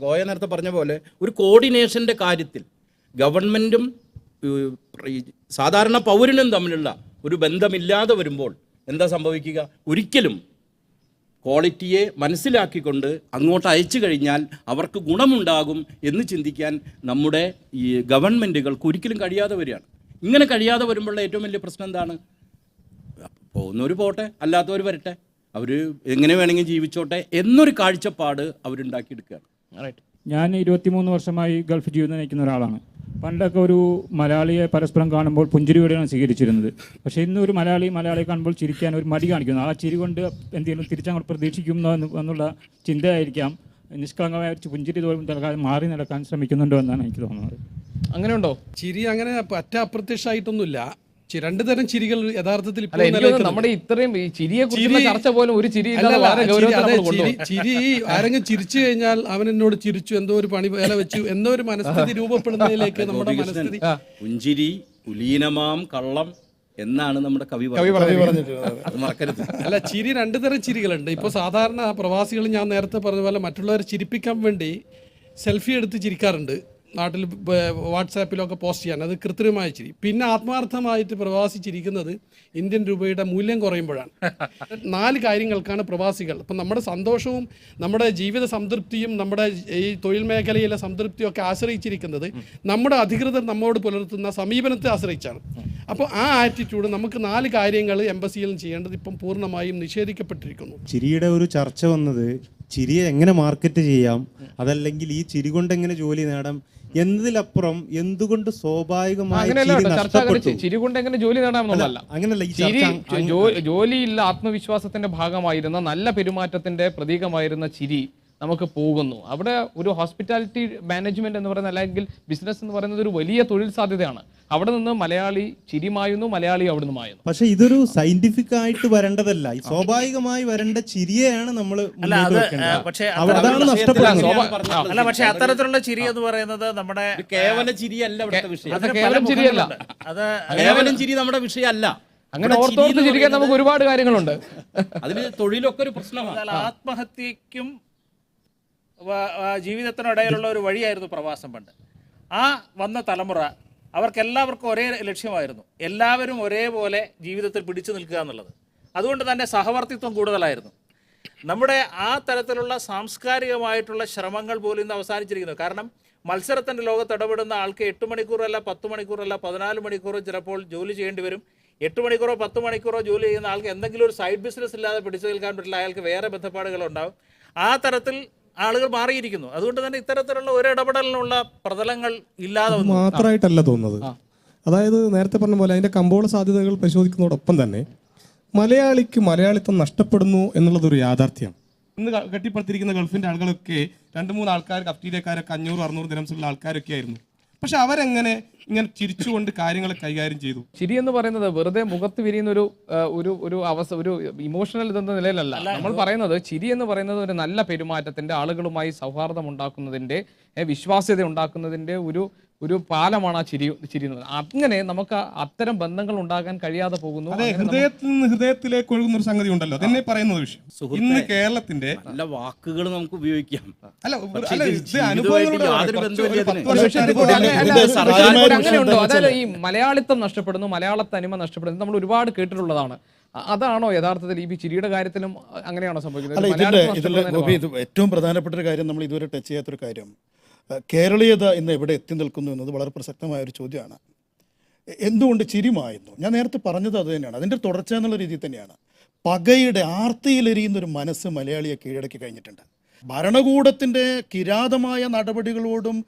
കോയ നേരത്തെ പറഞ്ഞ പോലെ ഒരു കോർഡിനേഷന്റെ കാര്യത്തിൽ ഗവൺമെന്റും സാധാരണ പൗരനും തമ്മിലുള്ള ഒരു ബന്ധമില്ലാതെ വരുമ്പോൾ എന്താ സംഭവിക്കുക? ഒരിക്കലും ക്വാളിറ്റിയെ മനസ്സിലാക്കിക്കൊണ്ട് അങ്ങോട്ട് അയച്ചു കഴിഞ്ഞാൽ അവർക്ക് ഗുണമുണ്ടാകും എന്ന് ചിന്തിക്കാൻ നമ്മുടെ ഈ ഗവൺമെന്റുകൾക്ക് ഒരിക്കലും കഴിയാതെ വരികയാണ്. ഇങ്ങനെ കഴിയാതെ വരുമ്പോഴുള്ള ഏറ്റവും വലിയ പ്രശ്നം എന്താണ്? പോകുന്നവർ പോട്ടെ അല്ലാത്തവർ വരട്ടെ. അവർ എങ്ങനെ വേണമെങ്കിൽ ജീവിച്ചോട്ടെ എന്നൊരു കാഴ്ചപ്പാട് അവരുണ്ടാക്കിയെടുക്കുകയാണ്. റൈറ്റ് ഞാൻ ഇരുപത്തിമൂന്ന് വർഷമായി ഗൾഫ് ജീവിതം നയിക്കുന്ന ഒരാളാണ്. പണ്ടൊക്കെ ഒരു മലയാളിയെ പരസ്പരം കാണുമ്പോൾ പുഞ്ചിരിയോടെയാണ് സ്വീകരിച്ചിരുന്നത്. പക്ഷേ ഇന്ന് ഒരു മലയാളി മലയാളിയെ കാണുമ്പോൾ ചിരിക്കാൻ ഒരു മടി കാണിക്കുന്നു. ആ ചിരി കൊണ്ട് എന്തെങ്കിലും തിരിച്ചങ്ങോട്ട് പ്രതീക്ഷിക്കുന്നോ എന്ന് എന്നുള്ള ചിന്തയായിരിക്കാം. നിഷ്കളങ്കമായ പുഞ്ചിരി തോലും തൽക്കാലം മാറി നടക്കാൻ ശ്രമിക്കുന്നുണ്ടോ എന്നാണ് എനിക്ക് തോന്നുന്നത്. അങ്ങനെയുണ്ടോ? ചിരി അങ്ങനെ പറ്റ അപ്രത്യക്ഷമായിട്ടൊന്നുമില്ല രണ്ട് തരം ചിരികൾ യഥാർത്ഥത്തിൽ. നമ്മുടെ ഇത്രയും ഈ ചിരിയെ ചർച്ച പോലും ഒരു ചിരി ചിരി- ആരെങ്കിലും ചിരിച്ചു കഴിഞ്ഞാൽ അവൻ എന്നോട് ചിരിച്ചു എന്തോ ഒരു പണി വേല വെച്ചു എന്തോ ഒരു മനസ്ഥിതി രൂപപ്പെടുന്നതിലേക്ക് നമ്മുടെ മനസ്ഥിതി പുഞ്ചിരി കുലീനമാം കള്ളം എന്നാണ് നമ്മുടെ കവി കവി പറഞ്ഞത് പറഞ്ഞിട്ടുണ്ട് അത് മറക്കരുത്. അല്ല ചിരി രണ്ടു തരം ചിരികളുണ്ട്. ഇപ്പോൾ സാധാരണ പ്രവാസികൾ ഞാൻ നേരത്തെ പറഞ്ഞ പോലെ മറ്റുള്ളവരെ ചിരിപ്പിക്കാൻ വേണ്ടി സെൽഫി എടുത്ത് ചിരിക്കാറുണ്ട്. നാട്ടിൽ വാട്സാപ്പിലൊക്കെ പോസ്റ്റ് ചെയ്യാൻ. അത് കൃത്രിമമായ ചിരി പിന്നെ ആത്മാർത്ഥമായിട്ട് പ്രവാസി ചിരിക്കുന്നത് ഇന്ത്യൻ രൂപയുടെ മൂല്യം കുറയുമ്പോഴാണ്. നാല് കാര്യങ്ങൾക്കാണ് പ്രവാസികൾ. അപ്പം നമ്മുടെ സന്തോഷവും നമ്മുടെ ജീവിത സംതൃപ്തിയും നമ്മുടെ ഈ തൊഴിൽ മേഖലയിലെ സംതൃപ്തിയും ഒക്കെ ആശ്രയിച്ചിരിക്കുന്നത് നമ്മുടെ അധികൃതർ നമ്മോട് പുലർത്തുന്ന സമീപനത്തെ ആശ്രയിച്ചാണ്. അപ്പോൾ ആ ആറ്റിറ്റ്യൂഡ് നമുക്ക് നാല് കാര്യങ്ങൾ എംബസിയിൽ ചെയ്യേണ്ടത് ഇപ്പം പൂർണമായും നിഷേധിക്കപ്പെട്ടിരിക്കുന്നു. ചിരിയുടെ ഒരു ചർച്ച വന്നത് ചിരിയെ എങ്ങനെ മാർക്കറ്റ് ചെയ്യാം? അതല്ലെങ്കിൽ ഈ ചിരി കൊണ്ട് എങ്ങനെ ജോലി നേടാം? എന്നതിലപ്പുറം എന്തുകൊണ്ട് സ്വാഭാവികമായി ചിരി കൊണ്ട് എങ്ങനെ ജോലി നേടാമെന്നുള്ളതല്ല ജോലിയില്ല ആത്മവിശ്വാസത്തിന്റെ ഭാഗമായിരുന്ന നല്ല പെരുമാറ്റത്തിന്റെ പ്രതീകമായിരുന്ന ചിരി നമുക്ക് പോകുന്നു. അവിടെ ഒരു ഹോസ്പിറ്റാലിറ്റി മാനേജ്മെന്റ് എന്ന് പറയുന്ന അല്ലെങ്കിൽ ബിസിനസ് എന്ന് പറയുന്നത് ഒരു വലിയ തൊഴിൽ സാധ്യതയാണ്. അവിടെ നിന്ന് മലയാളി ചിരിമായുന്നു മലയാളി അവിടെ നിന്ന് മായുന്നു. പക്ഷെ ഇതൊരു സയന്റിഫിക് ആയിട്ട് വരേണ്ടതല്ല. ഈ സ്വാഭാവികമായി വരേണ്ട ചിരിയാണ് നമ്മൾ അല്ല പക്ഷേ അത്തരത്തിലുള്ള ചിരി എന്ന് പറയുന്നത് നമ്മുടെ കേവല ചിരിയല്ല ചിരിയല്ല. അത് കേവലം ചിരി നമ്മുടെ വിഷയമല്ല. അങ്ങനെ ഓർത്തോർത്ത് ചിരിക്കാൻ നമുക്ക് ഒരുപാട് കാര്യങ്ങളുണ്ട്. അതിന് തൊഴിലൊക്കെ ഒരു പ്രശ്നമാണ്. ആത്മഹത്യക്കും ജീവിതത്തിനിടയിലുള്ള ഒരു വഴിയായിരുന്നു പ്രവാസം പണ്ട്. ആ വന്ന തലമുറ അവർക്കെല്ലാവർക്കും ഒരേ ലക്ഷ്യമായിരുന്നു. എല്ലാവരും ഒരേപോലെ ജീവിതത്തിൽ പിടിച്ചു നിൽക്കുക എന്നുള്ളത്. അതുകൊണ്ട് തന്നെ സഹവർത്തിത്വം കൂടുതലായിരുന്നു. നമ്മുടെ ആ തരത്തിലുള്ള സാംസ്കാരികമായിട്ടുള്ള ശ്രമങ്ങൾ പോലും ഇന്ന് അവസാനിച്ചിരിക്കുന്നു. കാരണം മത്സരത്തിന്റെ ലോകത്ത് ഇടപെടുന്ന ആൾക്ക് എട്ട് മണിക്കൂറല്ല പത്ത് മണിക്കൂറല്ല പതിനാല് മണിക്കൂറോ ചിലപ്പോൾ ജോലി ചെയ്യേണ്ടി വരും. എട്ട് മണിക്കൂറോ പത്ത് മണിക്കൂറോ ജോലി ചെയ്യുന്ന ആൾക്ക് എന്തെങ്കിലും ഒരു സൈഡ് ബിസിനസ് ഇല്ലാതെ പിടിച്ചു നിൽക്കാൻ പറ്റില്ല. അയാൾക്ക് വേറെ ബന്ധപ്പാടുകളുണ്ടാവും. ആ തരത്തിൽ ആളുകൾ മാറിയിരിക്കുന്നു. അതുകൊണ്ട് തന്നെ ഇത്തരത്തിലുള്ള ഒരു ഇടപെടലിനുള്ള പ്രതലങ്ങൾ ഇല്ലാതെ മാത്രമായിട്ടല്ല തോന്നുന്നത്. അതായത് നേരത്തെ പറഞ്ഞ പോലെ അതിന്റെ കമ്പോള സാധ്യതകൾ പരിശോധിക്കുന്നതോടൊപ്പം തന്നെ മലയാളിക്ക് മലയാളിത്വം നഷ്ടപ്പെടുന്നു എന്നുള്ളത് ഒരു യാഥാർത്ഥ്യമാണ് ഇന്ന് കെട്ടിപ്പടുത്തിരിക്കുന്ന ഗൾഫിന്റെ ആളുകളൊക്കെ രണ്ട് മൂന്ന് ആൾക്കാർ കഫ്റ്റീരിയക്കാരൊക്കെ അഞ്ഞൂറ് അറുന്നൂറ് ദിനംസുള്ള ആൾക്കാരൊക്കെ ആയിരുന്നു. പക്ഷെ അവരെങ്ങനെ ഇങ്ങനെ ചിരിച്ചുകൊണ്ട് കാര്യങ്ങൾ കൈകാര്യം ചെയ്തു? ചിരി എന്ന് പറയുന്നത് വെറുതെ മുഖത്ത് വിരിയുന്ന ഒരു ഒരു ഒരു അവസ്ഥ ഒരു ഇമോഷണൽ ഇതെന്ന നിലയിലല്ല. നമ്മൾ പറയുന്നത് ചിരി എന്ന് പറയുന്നത് ഒരു നല്ല പെരുമാറ്റത്തിന്റെ ആളുകളുമായി സൗഹാർദ്ദം ഉണ്ടാക്കുന്നതിന്റെ വിശ്വാസ്യത ഉണ്ടാക്കുന്നതിന്റെ ഒരു ഒരു പാലമാണ് ആ ചിരി ചിരി അങ്ങനെ നമുക്ക് അത്തരം ബന്ധങ്ങൾ ഉണ്ടാകാൻ കഴിയാതെ പോകുന്നു. അതെ ഹൃദയത്തിൽ നിന്ന് ഹൃദയത്തിലേക്ക് ഒഴുകുന്ന ഒരു സംഗതി ഉണ്ടല്ലോ. അതെന്നെ പറയുന്നത് വിഷയം. ഇന്ന് കേരളത്തിന്റെ നല്ല വാക്കുകൾ നമുക്ക് ഉപയോഗിക്കാം. അല്ല അങ്ങനെയുണ്ടോ അതായത് ഈ മലയാളിത്തം നഷ്ടപ്പെടുന്നു മലയാള തനിമ നഷ്ടപ്പെടുന്നു നമ്മൾ ഒരുപാട് കേട്ടിട്ടുള്ളതാണ്. അതാണോ യഥാർത്ഥത്തിൽ ഈ ചിരിയുടെ കാര്യത്തിലും അങ്ങനെയാണോ സംഭവിക്കുന്നത്? മലയാളിത്തം ഏറ്റവും പ്രധാനപ്പെട്ട ഒരു കാര്യം നമ്മൾ ഇതുവരെ ടച്ച് ചെയ്യാത്തൊരു കാര്യം. കേരളീയത ഇന്ന് എവിടെ എത്തി നിൽക്കുന്നു എന്നത് വളരെ പ്രസക്തമായ ഒരു ചോദ്യമാണ്. എന്തുകൊണ്ട് ചിരിമായിരുന്നു ഞാൻ നേരത്തെ പറഞ്ഞത് അത് തന്നെയാണ്. അതിന്റെ തുടർച്ച എന്നുള്ള രീതിയിൽ തന്നെയാണ്. പകയുടെ ആർത്തിയിലെരിയുന്ന ഒരു മനസ്സ് മലയാളിയെ കീഴടക്കി കഴിഞ്ഞിട്ടുണ്ട്. ഭരണകൂടത്തിന്റെ കിരാതമായ നടപടികളോടും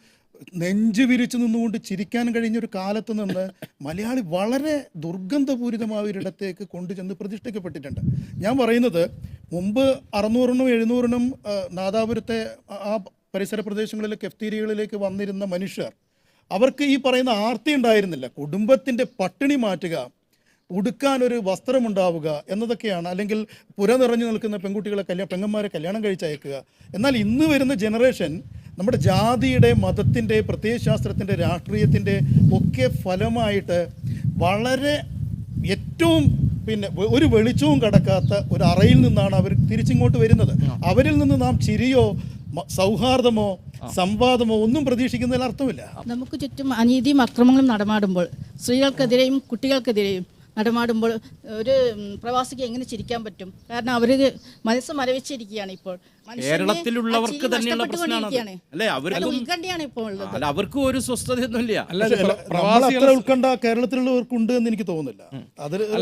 നെഞ്ചു വിരിച്ചു നിന്നുകൊണ്ട് ചിരിക്കാൻ കഴിഞ്ഞൊരു കാലത്ത് നിന്ന് മലയാളി വളരെ ദുർഗന്ധപൂരിതമായ ഒരിടത്തേക്ക് കൊണ്ടുചെന്ന് പ്രതിഷ്ഠിക്കപ്പെട്ടിട്ടുണ്ട്. ഞാൻ പറയുന്നത് മുമ്പ് അറുന്നൂറിനും എഴുന്നൂറിനും നാദാപുരത്തെ ആ പരിസര പ്രദേശങ്ങളിലെ കെഫ്തീരിയകളിലേക്ക് വന്നിരുന്ന മനുഷ്യർ അവർക്ക് ഈ പറയുന്ന ആർത്തി ഉണ്ടായിരുന്നില്ല. കുടുംബത്തിന്റെ പട്ടിണി മാറ്റുക ഉടുക്കാൻ ഒരു വസ്ത്രമുണ്ടാവുക എന്നതൊക്കെയാണ്. അല്ലെങ്കിൽ പുര നിറഞ്ഞു നിൽക്കുന്ന പെൺകുട്ടികളെ കല്യാണം പെങ്ങന്മാരെ കല്യാണം കഴിച്ചയക്കുക. എന്നാൽ ഇന്ന് വരുന്ന ജനറേഷൻ നമ്മുടെ ജാതിയുടെ മതത്തിന്റെ പ്രത്യയശാസ്ത്രത്തിന്റെ രാഷ്ട്രീയത്തിന്റെ ഒക്കെ ഫലമായിട്ട് വളരെ ഏറ്റവും പിന്നെ ഒരു വെളിച്ചവും കടക്കാത്ത ഒരു അറയിൽ നിന്നാണ് അവർ തിരിച്ചിങ്ങോട്ട് വരുന്നത്. അവരിൽ നിന്ന് നാം ചിരിയോ സൗഹാർദ്ദമോ സംവാദമോ ഒന്നും പ്രതീക്ഷിക്കുന്നതിൽ അർത്ഥമില്ല. നമുക്ക് ചുറ്റും അനീതിയും അക്രമങ്ങളും നടമാടുമ്പോൾ സ്ത്രീകൾക്കെതിരെയും കുട്ടികൾക്കെതിരെയും നടമാടുമ്പോൾ ഒരു പ്രവാസിക്ക് എങ്ങനെ ചിരിക്കാൻ പറ്റും? കാരണം അവർ മനസ്സ് മരവിച്ചിരിക്കുകയാണ് ഇപ്പോൾ. കേരളത്തിലുള്ളവർക്ക് തന്നെയുള്ള. പ്രശ്നമാണ് അല്ലേ അവർക്കും ഉത്കണ്ഠയാണ് ഇപ്പോൾ ഉള്ളത്. അല്ല അവർക്കും ഒരു സ്വസ്ഥതയൊന്നുമില്ല. അല്ല ഉത്കണ്ഠ കേരളത്തിലുള്ളവർക്കുണ്ട് എന്ന് എനിക്ക് തോന്നുന്നില്ല.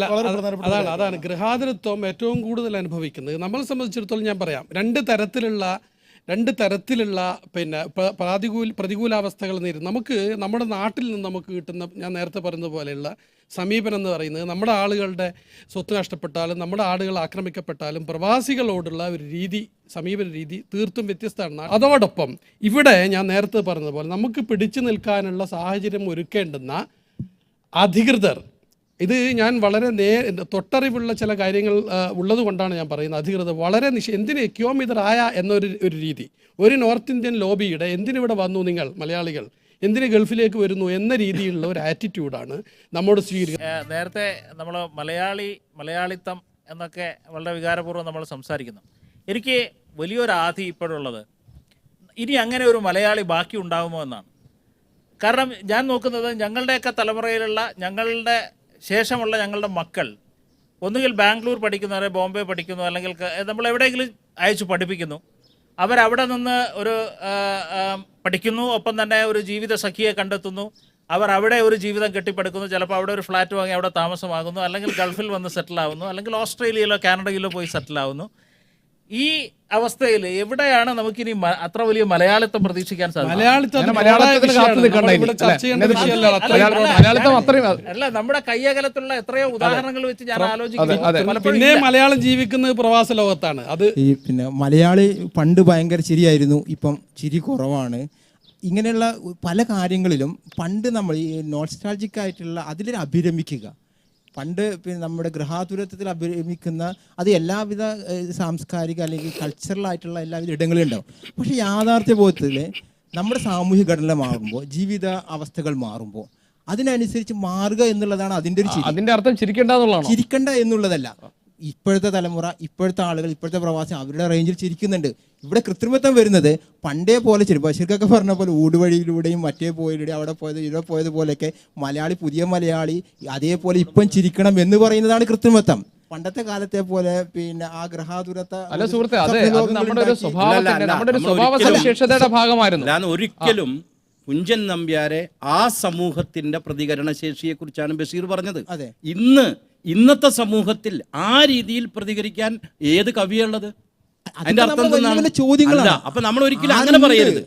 അതാണ്. അതാണ് ഗൃഹാതുരത്വം ഏറ്റവും കൂടുതൽ അനുഭവിക്കുന്നത്. നമ്മളെ സംബന്ധിച്ചിടത്തോളം ഞാൻ പറയാം രണ്ട് തരത്തിലുള്ള രണ്ട് തരത്തിലുള്ള പിന്നെ പ്ര- പ്രാതികൂല പ്രതികൂലാവസ്ഥകൾ നേരിടും. നമുക്ക് നമ്മുടെ നാട്ടിൽ നിന്ന് നമുക്ക് കിട്ടുന്ന ഞാൻ നേരത്തെ പറഞ്ഞ പോലെയുള്ള സമീപനം എന്ന് പറയുന്നത് നമ്മുടെ ആളുകളുടെ സ്വത്ത് നഷ്ടപ്പെട്ടാലും നമ്മുടെ ആളുകൾ ആക്രമിക്കപ്പെട്ടാലും പ്രവാസികളോടുള്ള ഒരു രീതി സമീപന രീതി തീർത്തും വ്യത്യസ്തമാണ്. അതോടൊപ്പം ഇവിടെ ഞാൻ നേരത്തെ പറഞ്ഞതുപോലെ നമുക്ക് പിടിച്ചു നിൽക്കാനുള്ള സാഹചര്യം ഒരുക്കേണ്ടുന്ന അധികൃതർ ഇത് ഞാൻ വളരെ നേ തൊട്ടറിവുള്ള ചില കാര്യങ്ങൾ ഉള്ളത് കൊണ്ടാണ് ഞാൻ പറയുന്നത്. അധികൃതർ വളരെ നിശ എന്തിന് എക്യോമിതറായ എന്നൊരു ഒരു രീതി. ഒരു നോർത്ത് ഇന്ത്യൻ ലോബിയുടെ എന്തിനിവിടെ വന്നു നിങ്ങൾ മലയാളികൾ? എന്തിന് ഗൾഫിലേക്ക് വരുന്നു എന്ന രീതിയിലുള്ള ഒരു ആറ്റിറ്റ്യൂഡാണ് നമ്മോട് സ്വീകരിക്കുന്നത് നേരത്തെ നമ്മൾ മലയാളി മലയാളിത്തം എന്നൊക്കെ വളരെ വികാരപൂർവം നമ്മൾ സംസാരിക്കുന്നു. എനിക്ക് വലിയൊരു ആധി ഇപ്പോഴുള്ളത് ഇനി അങ്ങനെ ഒരു മലയാളി ബാക്കി ഉണ്ടാകുമോ എന്നാണ്. കാരണം ഞാൻ നോക്കുന്നത് ഞങ്ങളുടെയൊക്കെ തലമുറയിലുള്ള ഞങ്ങളുടെ ശേഷമുള്ള ഞങ്ങളുടെ മക്കൾ ഒന്നുകിൽ ബാംഗ്ലൂർ പഠിക്കുന്നവരെ ബോംബെ പഠിക്കുന്നു അല്ലെങ്കിൽ നമ്മൾ എവിടെയെങ്കിലും അയച്ചു പഠിപ്പിക്കുന്നു. അവരവിടെ നിന്ന് ഒരു പഠിക്കുന്നു ഒപ്പം തന്നെ ഒരു ജീവിത സഖിയെ കണ്ടെത്തുന്നു. അവർ അവിടെ ഒരു ജീവിതം കെട്ടിപ്പടുക്കുന്നു. ചിലപ്പോൾ അവിടെ ഒരു ഫ്ലാറ്റ് വാങ്ങി അവിടെ താമസമാകുന്നു. അല്ലെങ്കിൽ ഗൾഫിൽ വന്ന് സെറ്റിൽ ആവുന്നു. അല്ലെങ്കിൽ ഓസ്ട്രേലിയയിലോ കാനഡയിലോ പോയി സെറ്റിൽ ആവുന്നു. ഈ അവസ്ഥയിൽ എവിടെയാണ് നമുക്കിനി ഇനി അത്ര വലിയ മലയാളിത്വം പ്രതീക്ഷിക്കാൻ അല്ല, നമ്മുടെ കയ്യകലത്തുള്ള എത്രയോ ഉദാഹരണങ്ങൾ വെച്ച് ഞാൻ ആലോചിക്കുന്നു. പിന്നെ മലയാളം ജീവിക്കുന്നത് പ്രവാസ ലോകത്താണ്. അത് ഈ പിന്നെ മലയാളി പണ്ട് ഭയങ്കര ചിരിയായിരുന്നു ഇപ്പം ചിരി കുറവാണ്. ഇങ്ങനെയുള്ള പല കാര്യങ്ങളിലും പണ്ട് നമ്മൾ ഈ നോസ്റ്റാൾജിക് ആയിട്ടുള്ള അതിലൊരു അഭിരമിക്കുക. പണ്ട് പിന്നെ നമ്മുടെ ഗൃഹാതുരത്വത്തിൽ അഭിരമിക്കുന്ന അത് എല്ലാവിധ സാംസ്കാരിക അല്ലെങ്കിൽ കൾച്ചറൽ ആയിട്ടുള്ള എല്ലാവിധ ഇടങ്ങളും ഉണ്ടാവും. പക്ഷേ യാഥാർത്ഥ്യ ബോധത്തിൽ നമ്മുടെ സാമൂഹിക ഘടന മാറുമ്പോൾ ജീവിത അവസ്ഥകൾ മാറുമ്പോൾ അതിനനുസരിച്ച് മാറുക എന്നുള്ളതാണ് അതിന്റെ ഒരു അതിന്റെ അർത്ഥം ചിരിക്കേണ്ട എന്നുള്ളതാണോ? ചിരിക്കണ്ട എന്നുള്ളതല്ല. ഇപ്പോഴത്തെ തലമുറ ഇപ്പോഴത്തെ ആളുകൾ ഇപ്പോഴത്തെ പ്രവാസി അവരുടെ റേഞ്ചിൽ ചിരിക്കുന്നുണ്ട്. ഇവിടെ കൃത്രിമത്വം വരുന്നത് പണ്ടേ പോലെ ചിരി ബഷീർക്കൊക്കെ പറഞ്ഞ പോലെ ഊടുവഴിയിലൂടെയും മറ്റേ പോയിലൂടെയും അവിടെ പോയത് ഇവിടെ പോയത് പോലെയൊക്കെ മലയാളി പുതിയ മലയാളി അതേപോലെ ഇപ്പം ചിരിക്കണം എന്ന് പറയുന്നതാണ് കൃത്രിമത്വം. പണ്ടത്തെ കാലത്തെ പോലെ പിന്നെ ആ ഗ്രഹാതുരത്തെ അല്ല സുഹൃത്തെ അതെ നമ്മുടെ ഒരു സ്വഭാവത്തിന്റെ നമ്മുടെ ഒരു സ്വഭാവ സവിശേഷതയുടെ ഭാഗമായിരുന്നു. ഞാൻ ഒരിക്കലും കുഞ്ചൻ നമ്പ്യാരെ ആ സമൂഹത്തിന്റെ പ്രതികരണ ശേഷിയെ കുറിച്ചാണ് ബഷീർ പറഞ്ഞത്. അതെ. ഇന്ന് ഇന്നത്തെ സമൂഹത്തിൽ ആ രീതിയിൽ പ്രതികരിക്കാൻ ഏത് കവിയുള്ളത്? അതിന്റെ അർത്ഥം. അല്ല, അപ്പൊ നമ്മൾ ഒരിക്കലും അങ്ങനെ? പറയരുത്.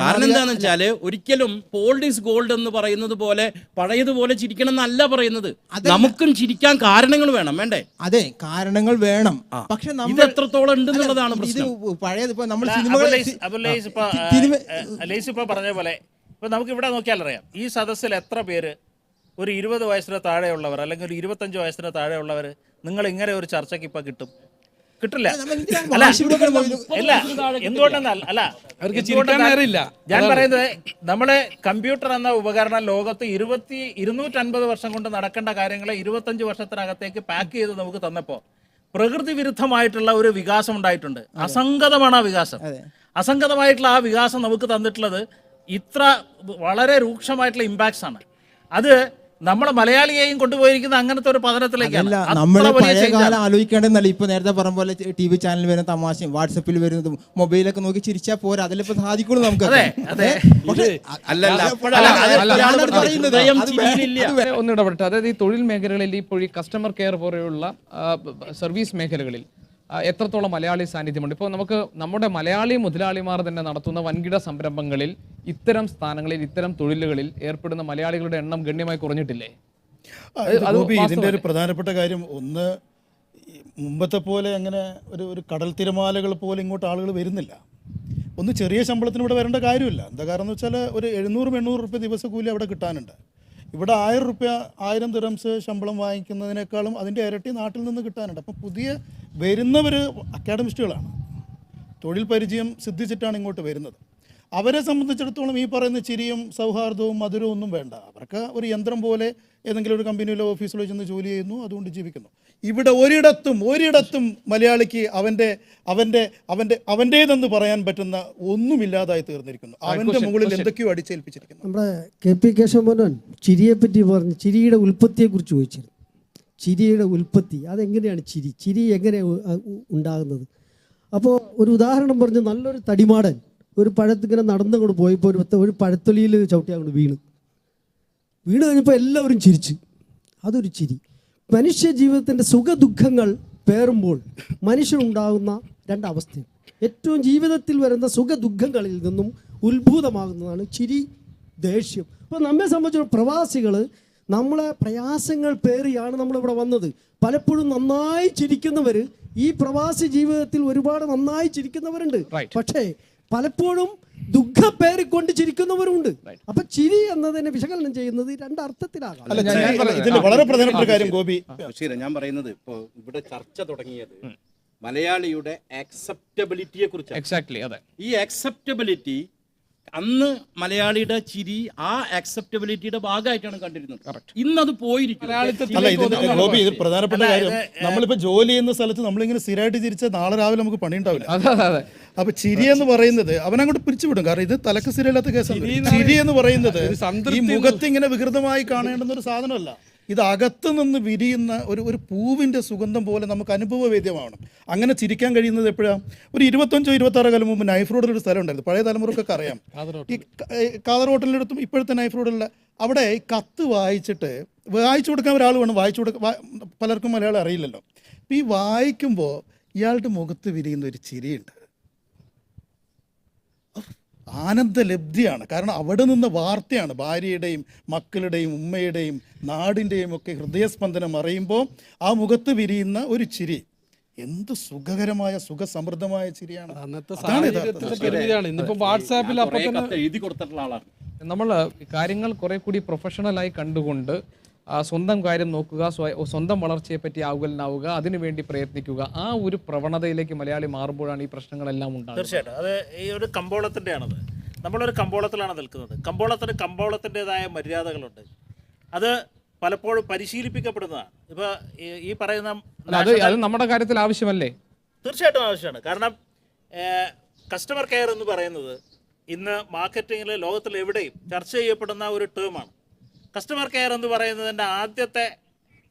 കാരണം എന്താണെന്ന് വെച്ചാൽ ഒരിക്കലും പോൾഡ് ഈസ് ഗോൾഡ് എന്ന് പറയുന്നത് പോലെ പഴയതുപോലെ ചിരിക്കണം എന്നല്ല പറയുന്നത് നമുക്കും ചിരിക്കാൻ കാരണങ്ങൾ വേണം. വേണ്ടേ? അതെ കാരണങ്ങൾ വേണം. പക്ഷെ നമ്മൾ എത്രത്തോളം ഉണ്ട് എന്നുള്ളതാണ് പ്രശ്നം. പഴയത് ഇപ്പൊ നമ്മൾ ഇപ്പൊ പറഞ്ഞ പോലെ ഇപ്പൊ നമുക്ക് ഇവിടെ നോക്കിയാൽ അറിയാം ഈ സദസ്സിൽ എത്ര പേര് ഒരു ഇരുപത് വയസ്സിന് താഴെയുള്ളവർ അല്ലെങ്കിൽ ഒരു ഇരുപത്തഞ്ച് വയസ്സിന് താഴെയുള്ളവർ നിങ്ങൾ ഇങ്ങനെ ഒരു ചർച്ചയ്ക്ക് ഇപ്പം കിട്ടും. കിട്ടില്ല. അല്ല ഇല്ല എന്തുകൊണ്ടെന്നാൽ അല്ല ഞാൻ പറയുന്നത് നമ്മളെ കമ്പ്യൂട്ടർ എന്ന ഉപകരണം ലോകത്ത് ഇരുപത്തി ഇരുന്നൂറ്റൻപത് വർഷം കൊണ്ട് നടക്കേണ്ട കാര്യങ്ങളെ ഇരുപത്തഞ്ച് വർഷത്തിനകത്തേക്ക് പാക്ക് ചെയ്ത് നമുക്ക് തന്നപ്പോൾ പ്രകൃതി വിരുദ്ധമായിട്ടുള്ള ഒരു വികാസം ഉണ്ടായിട്ടുണ്ട്. അസംഗതമാണ് ആ വികാസം. അസംഗതമായിട്ടുള്ള ആ വികാസം നമുക്ക് തന്നിട്ടുള്ളത് ഇത്ര വളരെ രൂക്ഷമായിട്ടുള്ള ഇമ്പാക്ട്സ് ആണ്. അത് നമ്മളെ മലയാളിയെയും കൊണ്ടുപോയിരിക്കുന്ന അങ്ങനത്തെ ഒരു പതനത്തിലേക്കല്ല നമ്മൾ വലിയ പഴയ. കാലം ആലോചിക്കേണ്ടെന്നല്ല ഇപ്പൊ നേരത്തെ പറഞ്ഞ പോലെ ടി വി ചാനൽ വരുന്ന തമാശയും വാട്സപ്പിൽ വരുന്നതും മൊബൈലൊക്കെ നോക്കി ചിരിച്ചാൽ പോരാ അതിലിപ്പോ സാധിക്കുള്ളൂ നമുക്ക് അതെ, അതെ. അല്ലല്ല. ഞാനത് പറയുന്നത്. ഹൃദയം അത് ഒന്ന് ഒന്ന് അതായത് ഈ തൊഴിൽ മേഖലകളിൽ ഇപ്പോൾ ഈ കസ്റ്റമർ കെയർ പോലെയുള്ള സർവീസ് മേഖലകളിൽ എത്രത്തോളം മലയാളി സാന്നിധ്യമുണ്ട്? ഇപ്പോൾ നമുക്ക് നമ്മുടെ മലയാളി മുതലാളിമാർ തന്നെ നടത്തുന്ന വൻകിട സംരംഭങ്ങളിൽ ഇത്തരം സ്ഥാനങ്ങളിൽ ഇത്തരം തൊഴിലുകളിൽ ഏർപ്പെടുന്ന മലയാളികളുടെ എണ്ണം ഗണ്യമായി കുറഞ്ഞിട്ടില്ലേ? ഇതിന്റെ ഒരു പ്രധാനപ്പെട്ട കാര്യം ഒന്ന് മുമ്പത്തെ പോലെ അങ്ങനെ ഒരു ഒരു കടൽ തിരമാലകൾ പോലെ ഇങ്ങോട്ട് ആളുകൾ വരുന്നില്ല. ഒന്ന് ചെറിയ ശമ്പളത്തിന് ഇവിടെ വരേണ്ട കാര്യമില്ല. എന്താ കാരണം എന്ന് വെച്ചാൽ ഒരു എഴുന്നൂറും എണ്ണൂറ് റുപ്യ കൂലി അവിടെ കിട്ടാനുണ്ട്. ഇവിടെ ആയിരം റുപ്യ ആയിരം ദിറംസ് ശമ്പളം വാങ്ങിക്കുന്നതിനേക്കാളും അതിന്റെ ഇരട്ടി നാട്ടിൽ നിന്ന് കിട്ടാനുണ്ട്. അപ്പം പുതിയ വരുന്നവർ അക്കാഡമിസ്റ്റുകളാണ്. തൊഴിൽ പരിചയം സിദ്ധിച്ചിട്ടാണ് ഇങ്ങോട്ട് വരുന്നത്. അവരെ സംബന്ധിച്ചിടത്തോളം ഈ പറയുന്ന ചിരിയും സൗഹാർദ്ദവും മധുരവും ഒന്നും വേണ്ട. അവർക്ക് ഒരു യന്ത്രം പോലെ ഏതെങ്കിലും ഒരു കമ്പനിയിലോ ഓഫീസിലോ ചെന്ന് ജോലി ചെയ്യുന്നു അതുകൊണ്ട് ജീവിക്കുന്നു. ഇവിടെ ഒരിടത്തും ഒരിടത്തും മലയാളിക്ക് അവന്റെ അവന്റെ അവന്റെ അവന്റേതെന്ന് പറയാൻ പറ്റുന്ന ഒന്നുമില്ലാതായി തീർന്നിരിക്കുന്നു. അവന്റെ മുകളിൽ എന്തൊക്കെയോ അടിച്ചേൽപ്പിച്ചിരിക്കുന്നു. നമ്മുടെ കെ പി കേശവമോഹൻ ചിരിയെപ്പറ്റി പറഞ്ഞ് ചിരിയുടെ ഉൽപ്പത്തിയെക്കുറിച്ച് ചോദിച്ചിരുന്നു. ചിരിയുടെ ഉൽപ്പത്തി അതെങ്ങനെയാണ് ചിരി? ചിരി എങ്ങനെ ഉണ്ടാകുന്നത്? അപ്പോൾ ഒരു ഉദാഹരണം പറഞ്ഞ് നല്ലൊരു തടിമാടൻ ഒരു പഴത്തിങ്ങനെ നടന്നുകൊണ്ട് പോയപ്പോൾ ഒരു ഒരു പഴത്തൊലിയിൽ ചവിട്ടി അങ്ങോട്ട് വീണ്. വീണ് കഴിഞ്ഞപ്പോൾ എല്ലാവരും ചിരിച്ചു. അതൊരു ചിരി. മനുഷ്യ ജീവിതത്തിന്റെ സുഖദുഃഖങ്ങൾ പേറുമ്പോൾ മനുഷ്യനുണ്ടാകുന്ന രണ്ടവസ്ഥയും ഏറ്റവും ജീവിതത്തിൽ വരുന്ന സുഖദുഃഖങ്ങളിൽ നിന്നും ഉത്ഭൂതമാകുന്നതാണ് ചിരി ദേഷ്യം. അപ്പോൾ നമ്മെ സംബന്ധിച്ചുള്ള പ്രവാസികൾ നമ്മളെ പ്രയാസങ്ങൾ പേറിയാണ് നമ്മളിവിടെ വന്നത്. പലപ്പോഴും നന്നായി ചിരിക്കുന്നവർ ഈ പ്രവാസി ജീവിതത്തിൽ ഒരുപാട് നന്നായി ചിരിക്കുന്നവരുണ്ട്. പക്ഷേ പലപ്പോഴും ദുഃഖ പേറിക്കൊണ്ട് ചിരിക്കുന്നവരുണ്ട് അപ്പൊ ചിരി എന്നതിനെ വിശകലനം ചെയ്യുന്നത് രണ്ടർത്ഥത്തിലാകാം ഇതിൽ വളരെ പ്രധാനപ്പെട്ട കാര്യം ഗോപി. ഞാൻ പറയുന്നത് ഇപ്പോ ഇവിടെ ചർച്ച തുടങ്ങിയത് മലയാളിയുടെ ആക്സെപ്റ്റബിലിറ്റിയെ കുറിച്ച് എക്സാക്ട്ലി അതെ. ഈ ആക്സെപ്റ്റബിലിറ്റി അന്ന് മലയാളിയുടെ ചിരി ആ ആക്സെപ്റ്റബിലിറ്റിയുടെ ഭാഗമായിട്ടാണ് കണ്ടിരുന്നത്. ഇന്നത് പോയിരിക്കും ഗോപി ഇത് പ്രധാനപ്പെട്ട കാര്യം നമ്മളിപ്പോ ജോലി ചെയ്യുന്ന സ്ഥലത്ത് നമ്മളിങ്ങനെ സ്ഥിരമായിട്ട് ചിരിച്ചാൽ നാളെ രാവിലെ നമുക്ക് പണി ഉണ്ടാവില്ല അതെ അതെ അതെ. അപ്പൊ ചിരി എന്ന് പറയുന്നത് അവൻ അവനങ്ങോട്ട് പിരിച്ചുവിടും. കാരണം ഇത് തലക്ക് സ്ഥിരമില്ലാത്ത കേസാണ്. ചിരി എന്ന് പറയുന്നത് ഈ മുഖത്ത് ഇങ്ങനെ വികൃതമായി കാണേണ്ടുന്ന ഒരു സാധനമല്ല. ഇത് അകത്ത് നിന്ന് വിരിയുന്ന ഒരു ഒരു പൂവിന്റെ സുഗന്ധം പോലെ നമുക്ക് അനുഭവവേദ്യമാവണം. അങ്ങനെ ചിരിക്കാൻ കഴിയുന്നത് എപ്പോഴാണ് ഒരു ഇരുപത്തഞ്ചോ ഇരുപത്താറോ കാലം മുമ്പ് നൈഫ് റോഡിൽ ഒരു സ്ഥലം ഉണ്ടായിരുന്നു. പഴയ തലമുറക്കൊക്കെ അറിയാം. ഈ കാതർ ഹോട്ടലിനടുത്തും ഇപ്പോഴത്തെ നൈഫ് റോഡിലുള്ള അവിടെ ഈ കത്ത് വായിച്ചിട്ട് വായിച്ചു കൊടുക്കാൻ ഒരാൾ വേണം. വായിച്ചു കൊടുക്കാൻ പലർക്കും മലയാളം അറിയില്ലല്ലോ. അപ്പോൾ ഈ വായിക്കുമ്പോൾ ഇയാളുടെ മുഖത്ത് വിരിയുന്ന ഒരു ചിരിയുണ്ട്. ആനന്ദലബ്ധിയാണ്. കാരണം അവിടെ നിന്ന് വാർത്തയാണ് ഭാര്യയുടെയും മക്കളുടെയും ഉമ്മയുടെയും നാടിന്റെയും ഒക്കെ ഹൃദയസ്പന്ദനം അറിയുമ്പോൾ ആ മുഖത്ത് വിരിയുന്ന ഒരു ചിരി. എന്ത് സുഖകരമായ സുഖസമൃദ്ധമായ ചിരിയാണ്. ഇന്നിപ്പോ വാട്സാപ്പിൽ എഴുതി കൊടുത്തിട്ടുള്ള ആളാണ്. നമ്മൾ കാര്യങ്ങൾ കുറെ കൂടി പ്രൊഫഷണലായി കണ്ടുകൊണ്ട് സ്വന്തം കാര്യം നോക്കുക സ്വന്തം വളർച്ചയെ പറ്റി ആകുലനാവുക അതിനുവേണ്ടി പ്രയത്നിക്കുക. ആ ഒരു പ്രവണതയിലേക്ക് മലയാളി മാറുമ്പോഴാണ് ഈ പ്രശ്നങ്ങളെല്ലാം ഉണ്ടാകുന്നത്. തീർച്ചയായിട്ടും. അത് ഈ ഒരു കമ്പോളത്തിന്റെയാണത് നമ്മളൊരു കമ്പോളത്തിലാണ് നിൽക്കുന്നത്. കമ്പോളത്തിന് കമ്പോളത്തിന്റെതായ മര്യാദകളുണ്ട്. അത് പലപ്പോഴും പരിശീലിപ്പിക്കപ്പെടുന്നതാണ്. ഇപ്പോൾ ഈ പറയുന്ന അത് അത് നമ്മുടെ കാര്യത്തിൽ ആവശ്യമല്ലേ? തീർച്ചയായിട്ടും ആവശ്യമാണ്. കാരണം കസ്റ്റമർ കെയർ എന്ന് പറയുന്നത് ഇന്ന് മാർക്കറ്റിങ്ങിൽ ലോകത്തിൽ എവിടെയും ചർച്ച ചെയ്യപ്പെടുന്ന ഒരു ടേമാണ് കസ്റ്റമർ കെയർ എന്ന് പറയുന്നതിന്റെ ആദ്യത്തെ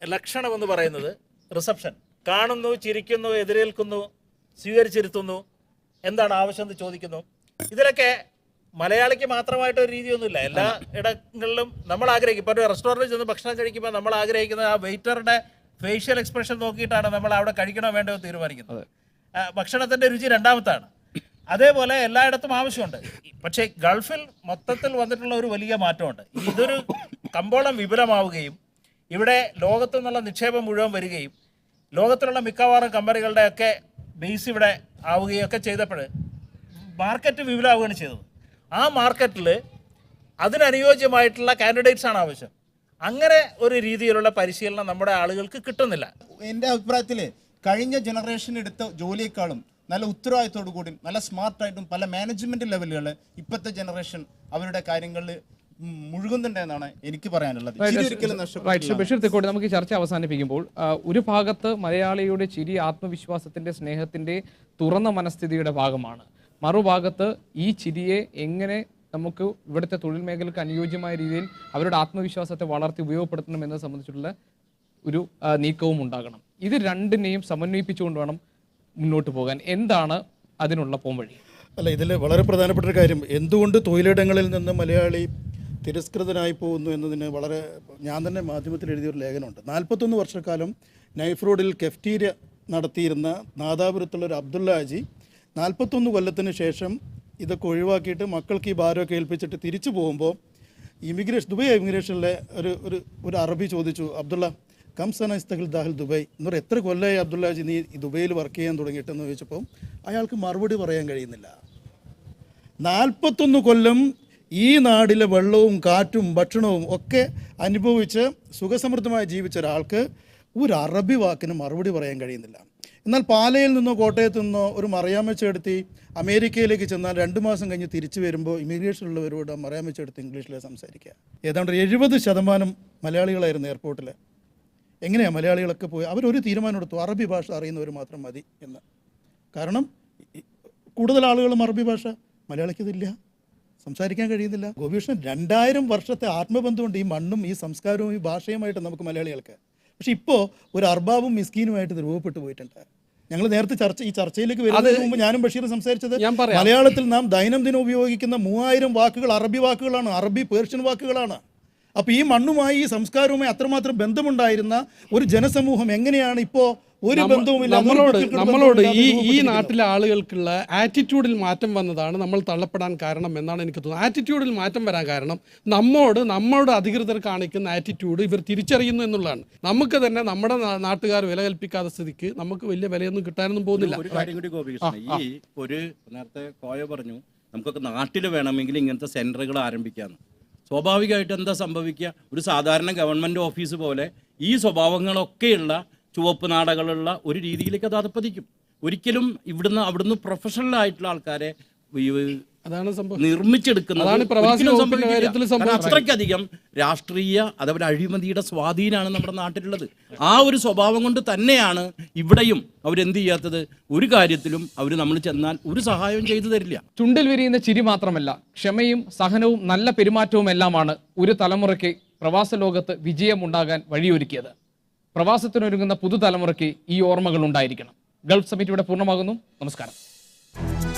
ലക്ഷണം എന്ന് പറയുന്നത് റിസപ്ഷൻ കാണുന്നു ചിരിക്കുന്നു എതിരേൽക്കുന്നു സ്വീകരിച്ചിരുത്തുന്നു. എന്താണ് ആവശ്യം എന്ന് ചോദിക്കുന്നു? ഇതിലൊക്കെ മലയാളിക്ക് മാത്രമായിട്ട് ഒരു രീതിയൊന്നുമില്ല. എല്ലാ ഇടങ്ങളിലും നമ്മൾ ആഗ്രഹിക്കും. ഇപ്പോൾ ഒരു റെസ്റ്റോറന്റിൽ ചെന്ന് ഭക്ഷണം കഴിക്കുമ്പോൾ നമ്മൾ ആഗ്രഹിക്കുന്ന ആ വെയിറ്ററുടെ ഫേഷ്യൽ എക്സ്പ്രഷൻ നോക്കിയിട്ടാണ് നമ്മൾ അവിടെ കഴിക്കണോ വേണ്ടോ തീരുമാനിക്കുന്നത്. ഭക്ഷണത്തിന്റെ രുചി രണ്ടാമത്താണ്. അതേപോലെ എല്ലായിടത്തും ആവശ്യമുണ്ട്. പക്ഷേ ഗൾഫിൽ മൊത്തത്തിൽ വന്നിട്ടുള്ള ഒരു വലിയ മാറ്റമുണ്ട്. ഇതൊരു കമ്പോളം വിപുലമാവുകയും ഇവിടെ ലോകത്തു നിന്നുള്ള നിക്ഷേപം മുഴുവൻ വരികയും ലോകത്തിലുള്ള മിക്കവാറും കമ്പനികളുടെയൊക്കെ ബേസ് ഇവിടെ ആവുകയും ഒക്കെ ചെയ്തപ്പോൾ മാർക്കറ്റ് വിപുലമാവുകയാണ് ചെയ്തത്. ആ മാർക്കറ്റിൽ അതിനനുയോജ്യമായിട്ടുള്ള കാൻഡിഡേറ്റ്സ് ആണ് ആവശ്യം. അങ്ങനെ ഒരു രീതിയിലുള്ള പരിശീലനം നമ്മുടെ ആളുകൾക്ക് കിട്ടുന്നില്ല. എന്റെ അഭിപ്രായത്തിൽ കഴിഞ്ഞ ജനറേഷൻ എടുത്ത ജോലിയേക്കാളും നല്ല ഉത്തരവാദിത്തോടു കൂടി നല്ല സ്മാർട്ടായിട്ടും പല മാനേജ്മെന്റ് ലെവലുകൾ ഇപ്പോഴത്തെ ജനറേഷൻ അവരുടെ കാര്യങ്ങളിൽ മുഴുകുന്നുണ്ടെന്നാണ് എനിക്ക് പറയാനുള്ളത്. ബഷീർ നമുക്ക് ചർച്ച അവസാനിപ്പിക്കുമ്പോൾ ഒരു ഭാഗത്ത് മലയാളിയുടെ ചിരി ആത്മവിശ്വാസത്തിന്റെ സ്നേഹത്തിന്റെ തുറന്ന മനസ്ഥിതിയുടെ ഭാഗമാണ്. മറുഭാഗത്ത് ഈ ചിരിയെ എങ്ങനെ നമുക്ക് ഇവിടുത്തെ തൊഴിൽ മേഖലയ്ക്ക് അനുയോജ്യമായ രീതിയിൽ അവരുടെ ആത്മവിശ്വാസത്തെ വളർത്തി ഉപയോഗപ്പെടുത്തണം എന്നത് സംബന്ധിച്ചിട്ടുള്ള ഒരു നീക്കവും ഉണ്ടാകണം. ഇത് രണ്ടിനെയും സമന്വയിപ്പിച്ചുകൊണ്ട് വേണം മുന്നോട്ട് പോകാൻ. എന്താണ് അതിനുള്ള പോംവഴി? അല്ല ഇതിൽ വളരെ പ്രധാനപ്പെട്ട ഒരു കാര്യം. എന്തുകൊണ്ട് തൊഴിലിടങ്ങളിൽ നിന്ന് മലയാളി തിരസ്കൃതനായി പോകുന്നു എന്നതിന് വളരെ ഞാൻ തന്നെ മാധ്യമത്തിൽ എഴുതിയൊരു ലേഖനമുണ്ട്. നാൽപ്പത്തൊന്ന് വർഷക്കാലം നൈഫ് റോഡിൽ കെഫ്റ്റീരിയ നടത്തിയിരുന്ന നാദാപുരത്തുള്ള ഒരു അബ്ദുള്ള ഹാജി നാൽപ്പത്തൊന്ന് കൊല്ലത്തിന് ശേഷം ഇതൊക്കെ ഒഴിവാക്കിയിട്ട് മക്കൾക്ക് ഈ ഭാരമൊക്കെ ഏൽപ്പിച്ചിട്ട് തിരിച്ചു പോകുമ്പോൾ ഇമിഗ്രേഷൻ ദുബൈ ഇമിഗ്രേഷനിലെ ഒരു ഒരു ഒരു അറബി ചോദിച്ചു അബ്ദുള്ള കംസന ഇസ്തഖിൽ ദാഹിൽ ദുബൈ. എന്ന് പറഞ്ഞാൽ എത്ര കൊല്ലമായി അബ്ദുള്ള ഹാജി നീ ദുബൈയിൽ വർക്ക് ചെയ്യാൻ തുടങ്ങിയിട്ടെന്ന് ചോദിച്ചപ്പോൾ അയാൾക്ക് മറുപടി പറയാൻ കഴിയുന്നില്ല. നാൽപ്പത്തൊന്ന് കൊല്ലം ഈ നാടിലെ വെള്ളവും കാറ്റും ഭക്ഷണവും ഒക്കെ അനുഭവിച്ച് സുഖസമൃദ്ധമായി ജീവിച്ച ഒരാൾക്ക് ഒരു അറബി വാക്കിന് മറുപടി പറയാൻ കഴിയുന്നില്ല. എന്നാൽ പാലയിൽ നിന്നോ കോട്ടയത്ത് നിന്നോ ഒരു മറിയാമ്മച്ചെടുത്തി അമേരിക്കയിലേക്ക് ചെന്നാൽ രണ്ട് മാസം കഴിഞ്ഞ് തിരിച്ചു വരുമ്പോൾ ഇമിഗ്രേഷനിലുള്ളവരോട് മറിയാമ്മച്ചെടുത്ത് ഇംഗ്ലീഷിൽ സംസാരിക്കുക. ഏതാണ്ട് എഴുപത് ശതമാനം മലയാളികളായിരുന്നു എയർപോർട്ടിൽ എങ്ങനെയാണ് മലയാളികളൊക്കെ പോയി? അവരൊരു തീരുമാനം എടുത്തു അറബി ഭാഷ അറിയുന്നവർ മാത്രം മതി എന്ന്. കാരണം കൂടുതൽ ആളുകളും അറബി ഭാഷ. മലയാളിക്കതില്ല സംസാരിക്കാൻ കഴിയുന്നില്ല. ഗോപീഷ്ണൻ രണ്ടായിരം വർഷത്തെ ആത്മബന്ധമുണ്ട് ഈ മണ്ണും ഈ സംസ്കാരവും ഈ ഭാഷയുമായിട്ട് നമുക്ക് മലയാളികൾക്ക്. പക്ഷെ ഇപ്പോൾ ഒരു അർബാബും മിസ്കീനുമായിട്ട് രൂപപ്പെട്ടു പോയിട്ടുണ്ട്. ഞങ്ങൾ നേരത്തെ ചർച്ച ഈ ചർച്ചയിലേക്ക് വരുന്നതിന് മുമ്പ് ഞാനും ബഷീറും സംസാരിച്ചത് മലയാളത്തിൽ നാം ദൈനംദിനം ഉപയോഗിക്കുന്ന മൂവായിരം വാക്കുകൾ അറബി വാക്കുകളാണ് അറബി പേർഷ്യൻ വാക്കുകളാണ്. അപ്പോൾ ഈ മണ്ണുമായി ഈ സംസ്കാരവുമായി അത്രമാത്രം ബന്ധമുണ്ടായിരുന്ന ഒരു ജനസമൂഹം എങ്ങനെയാണ് ഇപ്പോൾ ഒരു ബന്ധവുമില്ല. നമ്മളോട് നമ്മളോട് ഈ ഈ നാട്ടിലെ ആളുകൾക്കുള്ള ആറ്റിറ്റ്യൂഡിൽ മാറ്റം വന്നതാണ് നമ്മൾ തള്ളപ്പെടാൻ കാരണം എന്നാണ് എനിക്ക് തോന്നുന്നത്. ആറ്റിറ്റ്യൂഡിൽ മാറ്റം വരാൻ കാരണം നമ്മോട് നമ്മളുടെ അധികൃതർ കാണിക്കുന്ന ആറ്റിറ്റ്യൂഡ് ഇവർ തിരിച്ചറിയുന്നു എന്നുള്ളതാണ്. നമുക്ക് തന്നെ നമ്മുടെ നാട്ടുകാർ വില കൽപ്പിക്കാത്ത സ്ഥിതിക്ക് നമുക്ക് വലിയ വിലയൊന്നും കിട്ടാനൊന്നും പോകുന്നില്ല. ഒരു കാര്യം കൂടി ഗോപികൃഷ്ണൻ ഈ ഒരു നേരത്തെ കോയ പറഞ്ഞു നമുക്കൊക്കെ നാട്ടിൽ വേണമെങ്കിൽ ഇങ്ങനത്തെ സെന്ററുകൾ ആരംഭിക്കാന്ന്. സ്വാഭാവികമായിട്ട് എന്താ സംഭവിക്കുക? ഒരു സാധാരണ ഗവൺമെന്റ് ഓഫീസ് പോലെ ഈ സ്വഭാവങ്ങളൊക്കെയുള്ള ചുവപ്പ് നാടകളുള്ള ഒരു രീതിയിലേക്ക് അത് അതപ്പതിക്കും ഒരിക്കലും ഇവിടുന്ന് അവിടുന്ന് പ്രൊഫഷണൽ ആയിട്ടുള്ള ആൾക്കാരെ അതാണ് സംഭവം. നിർമ്മിച്ചെടുക്കുന്നത്. അത്രയ്ക്കധികം രാഷ്ട്രീയ അതേപോലെ അഴിമതിയുടെ സ്വാധീനമാണ് നമ്മുടെ നാട്ടിലുള്ളത്. ആ ഒരു സ്വഭാവം കൊണ്ട് തന്നെയാണ് ഇവിടെയും അവരെന്ത് ചെയ്യാത്തത്? ഒരു കാര്യത്തിലും അവർ നമ്മൾ ചെന്നാൽ ഒരു സഹായവും ചെയ്തു തരില്ല. ചുണ്ടിൽ വിരിയുന്ന ചിരി മാത്രമല്ല ക്ഷമയും സഹനവും നല്ല പെരുമാറ്റവും എല്ലാമാണ് ഒരു തലമുറയ്ക്ക് പ്രവാസ ലോകത്ത് വിജയമുണ്ടാകാൻ വഴിയൊരുക്കിയത്. പ്രവാസത്തിനൊരുങ്ങുന്ന പുതുതലമുറയ്ക്ക് ഈ ഓർമ്മകൾ ഉണ്ടായിരിക്കണം. ഗൾഫ് സമിറ്റ് ഇവിടെ പൂർണമാകുന്നു. നമസ്കാരം.